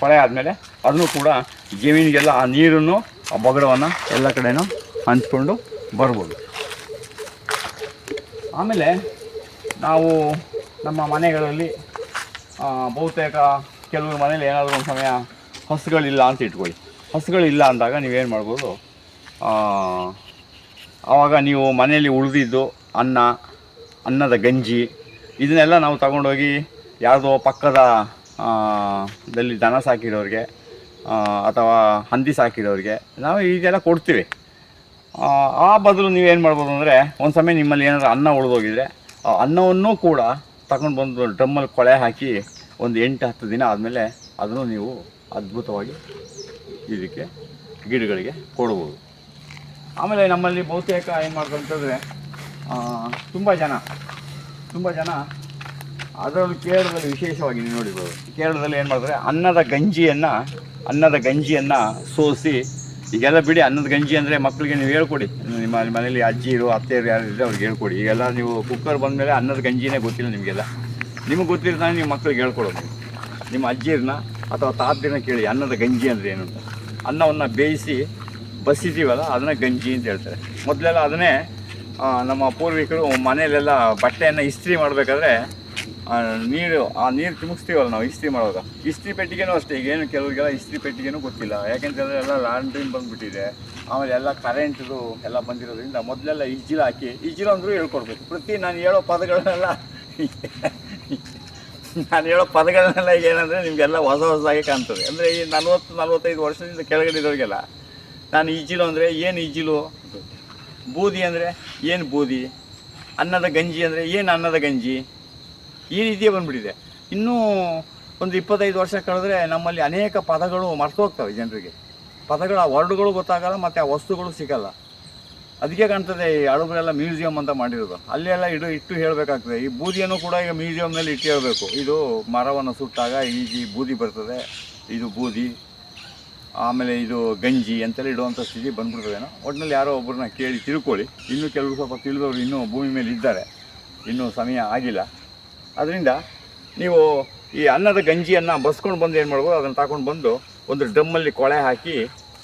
ಕೊಳೆ ಆದಮೇಲೆ ಅದನ್ನು ಕೂಡ ಜಮೀನಿಗೆಲ್ಲ ಆ ನೀರನ್ನು, ಆ ಬಗಡವನ್ನು ಎಲ್ಲ ಕಡೆನೂ ಹಂಚ್ಕೊಂಡು ಬರ್ಬೋದು. ಆಮೇಲೆ ನಾವು ನಮ್ಮ ಮನೆಗಳಲ್ಲಿ ಬಹುತೇಕ ಕೆಲವರು ಮನೇಲಿ ಏನಾದರೂ ಒಂದು ಸಮಯ ಹಸುಗಳಿಲ್ಲ ಅಂತ ಇಟ್ಕೊಳ್ಳಿ. ಹಸುಗಳಿಲ್ಲ ಅಂದಾಗ ನೀವೇನು ಮಾಡ್ಬೋದು? ಆವಾಗ ನೀವು ಮನೆಯಲ್ಲಿ ಉಳಿದಿದ್ದು ಅನ್ನ, ಅನ್ನದ ಗಂಜಿ, ಇದನ್ನೆಲ್ಲ ನಾವು ತಗೊಂಡೋಗಿ ಯಾವುದೋ ಪಕ್ಕದ ದಲ್ಲಿ ದನ ಸಾಕಿರೋರಿಗೆ ಅಥವಾ ಹಂದಿ ಸಾಕಿರೋರಿಗೆ ನಾವು ಇದೆಲ್ಲ ಕೊಡ್ತೀವಿ. ಆ ಬದಲು ನೀವೇನು ಮಾಡ್ಬೋದು ಅಂದರೆ ಒಂದು ಸಮಯ ನಿಮ್ಮಲ್ಲಿ ಏನಾದರೂ ಅನ್ನ ಉಳಿದೋಗಿದ್ರೆ ಆ ಅನ್ನವನ್ನು ಕೂಡ ತಗೊಂಡು ಬಂದು ಡ್ರಮ್ಮಲ್ಲಿ ಕೊಳೆ ಹಾಕಿ ಒಂದು ಎಂಟು, ಹತ್ತು ದಿನ ಆದಮೇಲೆ ಅದನ್ನು ನೀವು ಅದ್ಭುತವಾಗಿ ಇದಕ್ಕೆ ಗಿಡಗಳಿಗೆ ಕೊಡ್ಬೋದು. ಆಮೇಲೆ ನಮ್ಮಲ್ಲಿ ಬಹುತೇಕ ಏನು ಮಾಡ್ತಾರೆ ಅಂತಂದರೆ ತುಂಬ ಜನ ತುಂಬ ಜನ ಅದರಲ್ಲೂ ಕೇರಳದಲ್ಲಿ ವಿಶೇಷವಾಗಿ ನೀವು ನೋಡಿರ್ಬೋದು. ಕೇರಳದಲ್ಲಿ ಏನು ಮಾಡಿದ್ರೆ ಅನ್ನದ ಗಂಜಿಯನ್ನು ಅನ್ನದ ಗಂಜಿಯನ್ನು ಸೋಸಿ, ಈಗೆಲ್ಲ ಬಿಡಿ ಅನ್ನದ ಗಂಜಿ ಅಂದರೆ ಮಕ್ಕಳಿಗೆ ನೀವು ಹೇಳ್ಕೊಡಿ. ನಿಮ್ಮ ಮನೇಲಿ ಅಜ್ಜಿರು ಅತ್ತೆಯರು ಯಾರು ಇದ್ದರೆ ಅವ್ರಿಗೆ ಹೇಳ್ಕೊಡಿ. ಈಗೆಲ್ಲ ನೀವು ಕುಕ್ಕರ್ ಬಂದಮೇಲೆ ಅನ್ನದ ಗಂಜಿನೇ ಗೊತ್ತಿಲ್ಲ ನಿಮಗೆಲ್ಲ. ನಿಮಗೆ ಗೊತ್ತಿರ್ತಾನೆ ನೀವು ಮಕ್ಕಳಿಗೆ ಹೇಳ್ಕೊಡೋದು. ನಿಮ್ಮ ಅಜ್ಜಿರನ್ನ ಅಥವಾ ತಾತಿನ ಕೇಳಿ ಅನ್ನದ ಗಂಜಿ ಅಂದರೆ ಏನು ಅಂತ. ಅನ್ನವನ್ನು ಬೇಯಿಸಿ ಬಸಿತೀವಲ್ಲ ಅದನ್ನ ಗಂಜಿ ಅಂತ ಹೇಳ್ತಾರೆ. ಮೊದಲೆಲ್ಲ ಅದನ್ನೇ ನಮ್ಮ ಪೂರ್ವಿಕರು ಮನೆಯಲ್ಲೆಲ್ಲ ಬಟ್ಟೆಯನ್ನು ಇಸ್ತ್ರಿ ಮಾಡಬೇಕಾದ್ರೆ ನೀರು, ಆ, ನೀರು ತುಂಬಿಸ್ತೀವಲ್ಲ ನಾವು ಇಸ್ತ್ರಿ ಮಾಡುವಾಗ. ಇಸ್ತ್ರಿ ಪೆಟ್ಟಿಗೆನೂ ಅಷ್ಟೇ ಈಗೇನು ಕೆಲವರಿಗೆಲ್ಲ ಇಸ್ತ್ರಿ ಪೆಟ್ಟಿಗೆನೂ ಗೊತ್ತಿಲ್ಲ. ಯಾಕೆಂತಂದರೆ ಎಲ್ಲ ಲ್ಯಾಂಡ್ರಿನ್ ಬಂದುಬಿಟ್ಟಿದೆ. ಆಮೇಲೆ ಎಲ್ಲ ಕರೆಂಟ್ದು ಎಲ್ಲ ಬಂದಿರೋದ್ರಿಂದ ಮೊದಲೆಲ್ಲ ಇಜ್ಜಿಲು ಹಾಕಿ ಇಜ್ಜಿಲು ಅಂದರೂ ಹೇಳ್ಕೊಡ್ಬೇಕು. ಪ್ರತಿ ನಾನು ಹೇಳೋ ಪದಗಳನ್ನೆಲ್ಲ, ನಾನು ಹೇಳೋ ಪದಗಳನ್ನೆಲ್ಲ ಏನಂದರೆ ನಿಮಗೆಲ್ಲ ಹೊಸ ಹೊಸದಾಗಿ ಕಾಣ್ತದೆ. ಅಂದರೆ ಈ ನಲ್ವತ್ತು, ನಲ್ವತ್ತೈದು ವರ್ಷದಿಂದ ಕೆಳಗಡೆ ಇರೋರಿಗೆಲ್ಲ ನಾನು ಈಜಿಲು ಅಂದರೆ ಏನು ಈಜಿಲು ಬೂದಿ ಅಂದರೆ ಏನು ಬೂದಿ? ಅನ್ನದ ಗಂಜಿ ಅಂದರೆ ಏನು ಅನ್ನದ ಗಂಜಿ? ಈ ರೀತಿಯೇ ಬಂದುಬಿಟ್ಟಿದೆ. ಇನ್ನೂ ಒಂದು ಇಪ್ಪತ್ತೈದು ವರ್ಷ ಕಳೆದ್ರೆ ನಮ್ಮಲ್ಲಿ ಅನೇಕ ಪದಗಳು ಮರ್ತೋಗ್ತವೆ ಜನರಿಗೆ. ಪದಗಳ ವರ್ಡ್ಗಳು ಗೊತ್ತಾಗಲ್ಲ ಮತ್ತು ಆ ವಸ್ತುಗಳು ಸಿಗಲ್ಲ. ಅದಕ್ಕೆ ಕಾಣ್ತದೆ ಈ ಅಳುಗಳೆಲ್ಲ ಮ್ಯೂಸಿಯಂ ಅಂತ ಮಾಡಿರೋದು. ಅಲ್ಲಿ ಎಲ್ಲ ಇಡು, ಇಟ್ಟು ಹೇಳಬೇಕಾಗ್ತದೆ. ಈ ಬೂದಿಯನ್ನು ಕೂಡ ಈಗ ಮ್ಯೂಸಿಯಂನಲ್ಲಿ ಇಟ್ಟು ಹೇಳಬೇಕು. ಇದು ಮರವನ್ನು ಸುಟ್ಟಾಗ ಈಜಿ ಬೂದಿ ಬರ್ತದೆ. ಇದು ಬೂದಿ. ಆಮೇಲೆ ಇದು ಗಂಜಿ ಅಂತೆಲ್ಲ ಇಡುವಂಥ ಸ್ಥಿತಿ ಬಂದ್ಬಿಡ್ತದೇನೋ. ಒಟ್ಟಿನಲ್ಲಿ ಯಾರೋ ಒಬ್ಬರನ್ನ ಕೇಳಿ ತಿಳ್ಕೊಳ್ಳಿ. ಇನ್ನೂ ಕೆಲವರು ಸ್ವಲ್ಪ ತಿಳಿದವರು ಇನ್ನೂ ಭೂಮಿ ಮೇಲೆ ಇದ್ದಾರೆ. ಇನ್ನೂ ಸಮಯ ಆಗಿಲ್ಲ. ಅದರಿಂದ ನೀವು ಈ ಅನ್ನದ ಗಂಜಿಯನ್ನು ಬಸ್ಕೊಂಡು ಬಂದು ಏನು ಮಾಡ್ಬೋದು, ಅದನ್ನು ತಗೊಂಡು ಬಂದು ಒಂದು ಡ್ರಮ್ಮಲ್ಲಿ ಕೊಳೆ ಹಾಕಿ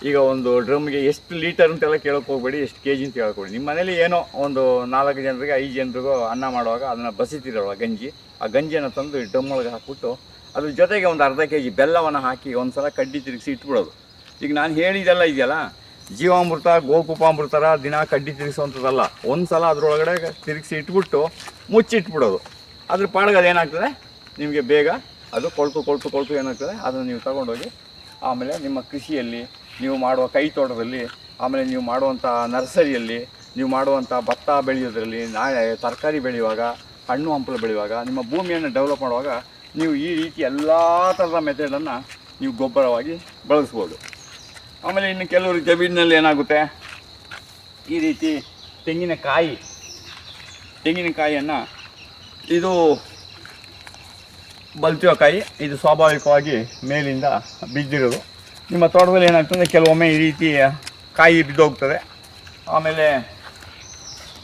ಈಗ ಒಂದು ಡ್ರಮ್ಗೆ ಎಷ್ಟು ಲೀಟರ್ ಅಂತೆಲ್ಲ ಕೇಳೋಕೆ ಹೋಗ್ಬೇಡಿ, ಎಷ್ಟು ಕೆ ಜಿ ಅಂತ ಕೇಳ್ಕೊಡಿ ನಿಮ್ಮ ಮನೇಲಿ ಏನೋ ಒಂದು ನಾಲ್ಕು ಜನರಿಗೆ, ಐದು ಜನರಿಗೂ ಅನ್ನ ಮಾಡುವಾಗ ಅದನ್ನು ಬಸಿತಿರಲ್ವ ಗಂಜಿ. ಆ ಗಂಜಿಯನ್ನು ತಂದು ಈ ಒಳಗೆ ಹಾಕ್ಬಿಟ್ಟು ಅದ್ರ ಜೊತೆಗೆ ಒಂದು ಅರ್ಧ ಕೆ ಜಿ ಬೆಲ್ಲವನ್ನು ಹಾಕಿ ಒಂದು ಸಲ ಕಡ್ಡಿ ತಿರುಗಿಸಿ ಇಟ್ಬಿಡೋದು. ಈಗ ನಾನು ಹೇಳಿದೆಲ್ಲ ಇದೆಯಲ್ಲ? ಜೀವಾಮೃತ, ಗೋಕುಪಾಮೃತರ ದಿನ ಕಡ್ಡಿ ತಿರುಗಿಸುವಂಥದ್ದಲ್ಲ. ಒಂದು ಸಲ ಅದರೊಳಗಡೆ ತಿರುಗಿಸಿ ಇಟ್ಬಿಟ್ಟು ಮುಚ್ಚಿಟ್ಬಿಡೋದು. ಅದ್ರ ಪಾಡಿಗೆ ಅದೇನಾಗ್ತದೆ? ನಿಮಗೆ ಬೇಗ ಅದು ಕೊಳ್ತು ಕೊಳ್ತು ಕೊಳ್ತು ಏನಾಗ್ತದೆ? ಅದನ್ನು ನೀವು ತಗೊಂಡೋಗಿ ಆಮೇಲೆ ನಿಮ್ಮ ಕೃಷಿಯಲ್ಲಿ ನೀವು ಮಾಡುವ ಕೈ ತೋಟದಲ್ಲಿ ಆಮೇಲೆ ನೀವು ಮಾಡುವಂಥ ನರ್ಸರಿಯಲ್ಲಿ, ನೀವು ಮಾಡುವಂಥ ಭತ್ತ ಬೆಳೆಯೋದ್ರಲ್ಲಿ, ನಾಳೆ ತರಕಾರಿ ಬೆಳೆಯುವಾಗ, ಹಣ್ಣು ಹಂಪಲು ಬೆಳೆಯುವಾಗ, ನಿಮ್ಮ ಭೂಮಿಯನ್ನು ಡೆವಲಪ್ ಮಾಡುವಾಗ ನೀವು ಈ ರೀತಿ ಎಲ್ಲ ಥರದ ಮೆಥಡನ್ನು ನೀವು ಗೊಬ್ಬರವಾಗಿ ಬಳಸ್ಬೋದು. ಆಮೇಲೆ ಇನ್ನು ಕೆಲವರು ಜಮೀನಿನಲ್ಲಿ ಏನಾಗುತ್ತೆ? ಈ ರೀತಿ ತೆಂಗಿನಕಾಯಿ, ತೆಂಗಿನಕಾಯಿಯನ್ನು ಇದು ಬಲ್ತಿಯೋಕಾಯಿ, ಇದು ಸ್ವಾಭಾವಿಕವಾಗಿ ಮೇಲಿಂದ ಬಿದ್ದಿರೋದು. ನಿಮ್ಮ ತೋಟದಲ್ಲಿ ಏನಾಗ್ತದೆ? ಕೆಲವೊಮ್ಮೆ ಈ ರೀತಿ ಕಾಯಿ ಬಿದ್ದೋಗ್ತದೆ. ಆಮೇಲೆ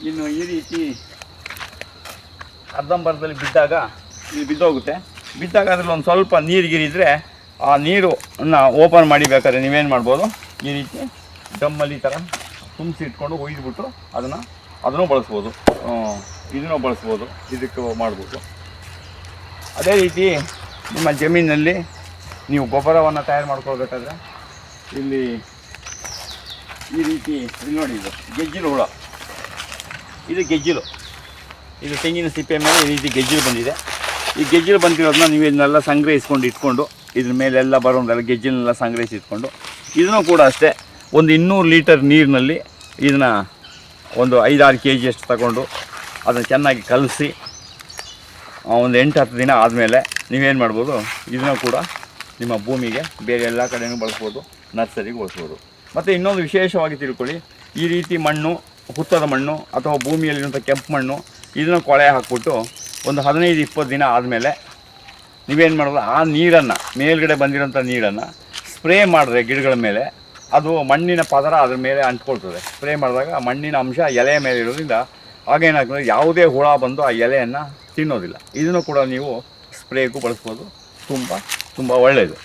ಇನ್ನು ಈ ರೀತಿ ಅರ್ಧಂಬರ್ಧದಲ್ಲಿ ಬಿದ್ದಾಗ ಇದು ಬಿದ್ದೋಗುತ್ತೆ. ಬಿದ್ದಾಗ ಅದರಲ್ಲಿ ಒಂದು ಸ್ವಲ್ಪ ನೀರು ಗೀರಿದ್ರೆ ಆ ನೀರನ್ನು ಓಪನ್ ಮಾಡಿ ಬೇಕಾದ್ರೆ ನೀವೇನು ಮಾಡ್ಬೋದು? ಈ ರೀತಿ ಡಮ್ಮಲ್ಲಿ ಥರ ತುಂಬಿಸಿ ಇಟ್ಕೊಂಡು ಒಯ್ದುಬಿಟ್ಟು ಅದನ್ನು ಅದನ್ನು ಬಳಸ್ಬೋದು. ಇದನ್ನು ಬಳಸ್ಬೋದು. ಇದಕ್ಕೆ ಮಾಡ್ಬೋದು. ಅದೇ ರೀತಿ ನಿಮ್ಮ ಜಮೀನಿನಲ್ಲಿ ನೀವು ಗೊಬ್ಬರವನ್ನು ತಯಾರು ಮಾಡ್ಕೊಳ್ಬೇಕಾದ್ರೆ ಇಲ್ಲಿ ಈ ರೀತಿ ಇಲ್ಲಿ ನೋಡಿ ಇದು ಗೆಜ್ಜಿಲು ಹುಳ. ಇದು ಗೆಜ್ಜಿಲು. ಇದು ತೆಂಗಿನ ಸಿಪ್ಪೆ ಮೇಲೆ ಈ ರೀತಿ ಗೆಜ್ಜಿಲು ಬಂದಿದೆ. ಈ ಗೆಜ್ಜಿಲು ಬಂದಿರೋದನ್ನ ನೀವು ಇದನ್ನೆಲ್ಲ ಸಂಗ್ರಹಿಸ್ಕೊಂಡು ಇಟ್ಕೊಂಡು ಇದ್ರ ಮೇಲೆಲ್ಲ ಬರೋದೆಲ್ಲ ಗೆಜ್ಜಿನೆಲ್ಲ ಸಂಗ್ರಹಿಸಿ ಇಟ್ಕೊಂಡು. ಇದನ್ನು ಕೂಡ ಅಷ್ಟೇ, ಒಂದು ಇನ್ನೂರು ಲೀಟರ್ ನೀರಿನಲ್ಲಿ ಇದನ್ನು ಒಂದು ಐದಾರು ಕೆ ಜಿಯಷ್ಟು ತಗೊಂಡು ಅದನ್ನು ಚೆನ್ನಾಗಿ ಕಲಸಿ ಒಂದು ಎಂಟು ಹತ್ತು ದಿನ ಆದಮೇಲೆ ನೀವೇನು ಮಾಡ್ಬೋದು, ಇದನ್ನು ಕೂಡ ನಿಮ್ಮ ಭೂಮಿಗೆ ಬೇರೆ ಎಲ್ಲ ಕಡೆಯೂ ಬಳಸ್ಬೋದು, ನರ್ಸರಿಗೆ ಬಳಸ್ಬೋದು ಮತ್ತು ಇನ್ನೊಂದು ವಿಶೇಷವಾಗಿ ತಿಳ್ಕೊಳ್ಳಿ, ಈ ರೀತಿ ಮಣ್ಣು, ಹುತ್ತದ ಮಣ್ಣು ಅಥವಾ ಭೂಮಿಯಲ್ಲಿರುವಂಥ ಕೆಂಪು ಮಣ್ಣು, ಇದನ್ನು ಕೊಳೆ ಹಾಕ್ಬಿಟ್ಟು ಒಂದು ಹದಿನೈದು ಇಪ್ಪತ್ತು ದಿನ ಆದಮೇಲೆ ನೀವೇನು ಮಾಡೋದು ಆ ನೀರನ್ನು, ಮೇಲ್ಗಡೆ ಬಂದಿರೋಂಥ ನೀರನ್ನು ಸ್ಪ್ರೇ ಮಾಡಿದ್ರೆ ಗಿಡಗಳ ಮೇಲೆ, ಅದು ಮಣ್ಣಿನ ಪದರ ಅದ್ರ ಮೇಲೆ ಅಂಟ್ಕೊಳ್ತದೆ. ಸ್ಪ್ರೇ ಮಾಡಿದಾಗ ಆ ಮಣ್ಣಿನ ಅಂಶ ಎಲೆಯ ಮೇಲೆ ಇರೋದ್ರಿಂದ ಆಗೇನಾಗ್ತದೆ, ಯಾವುದೇ ಹುಳ ಬಂದು ಆ ಎಲೆಯನ್ನು ತಿನ್ನೋದಿಲ್ಲ. ಇದನ್ನು ಕೂಡ ನೀವು ಸ್ಪ್ರೇಗೂ ಬಳಸ್ಬೋದು. ತುಂಬ ತುಂಬ ಒಳ್ಳೆಯದು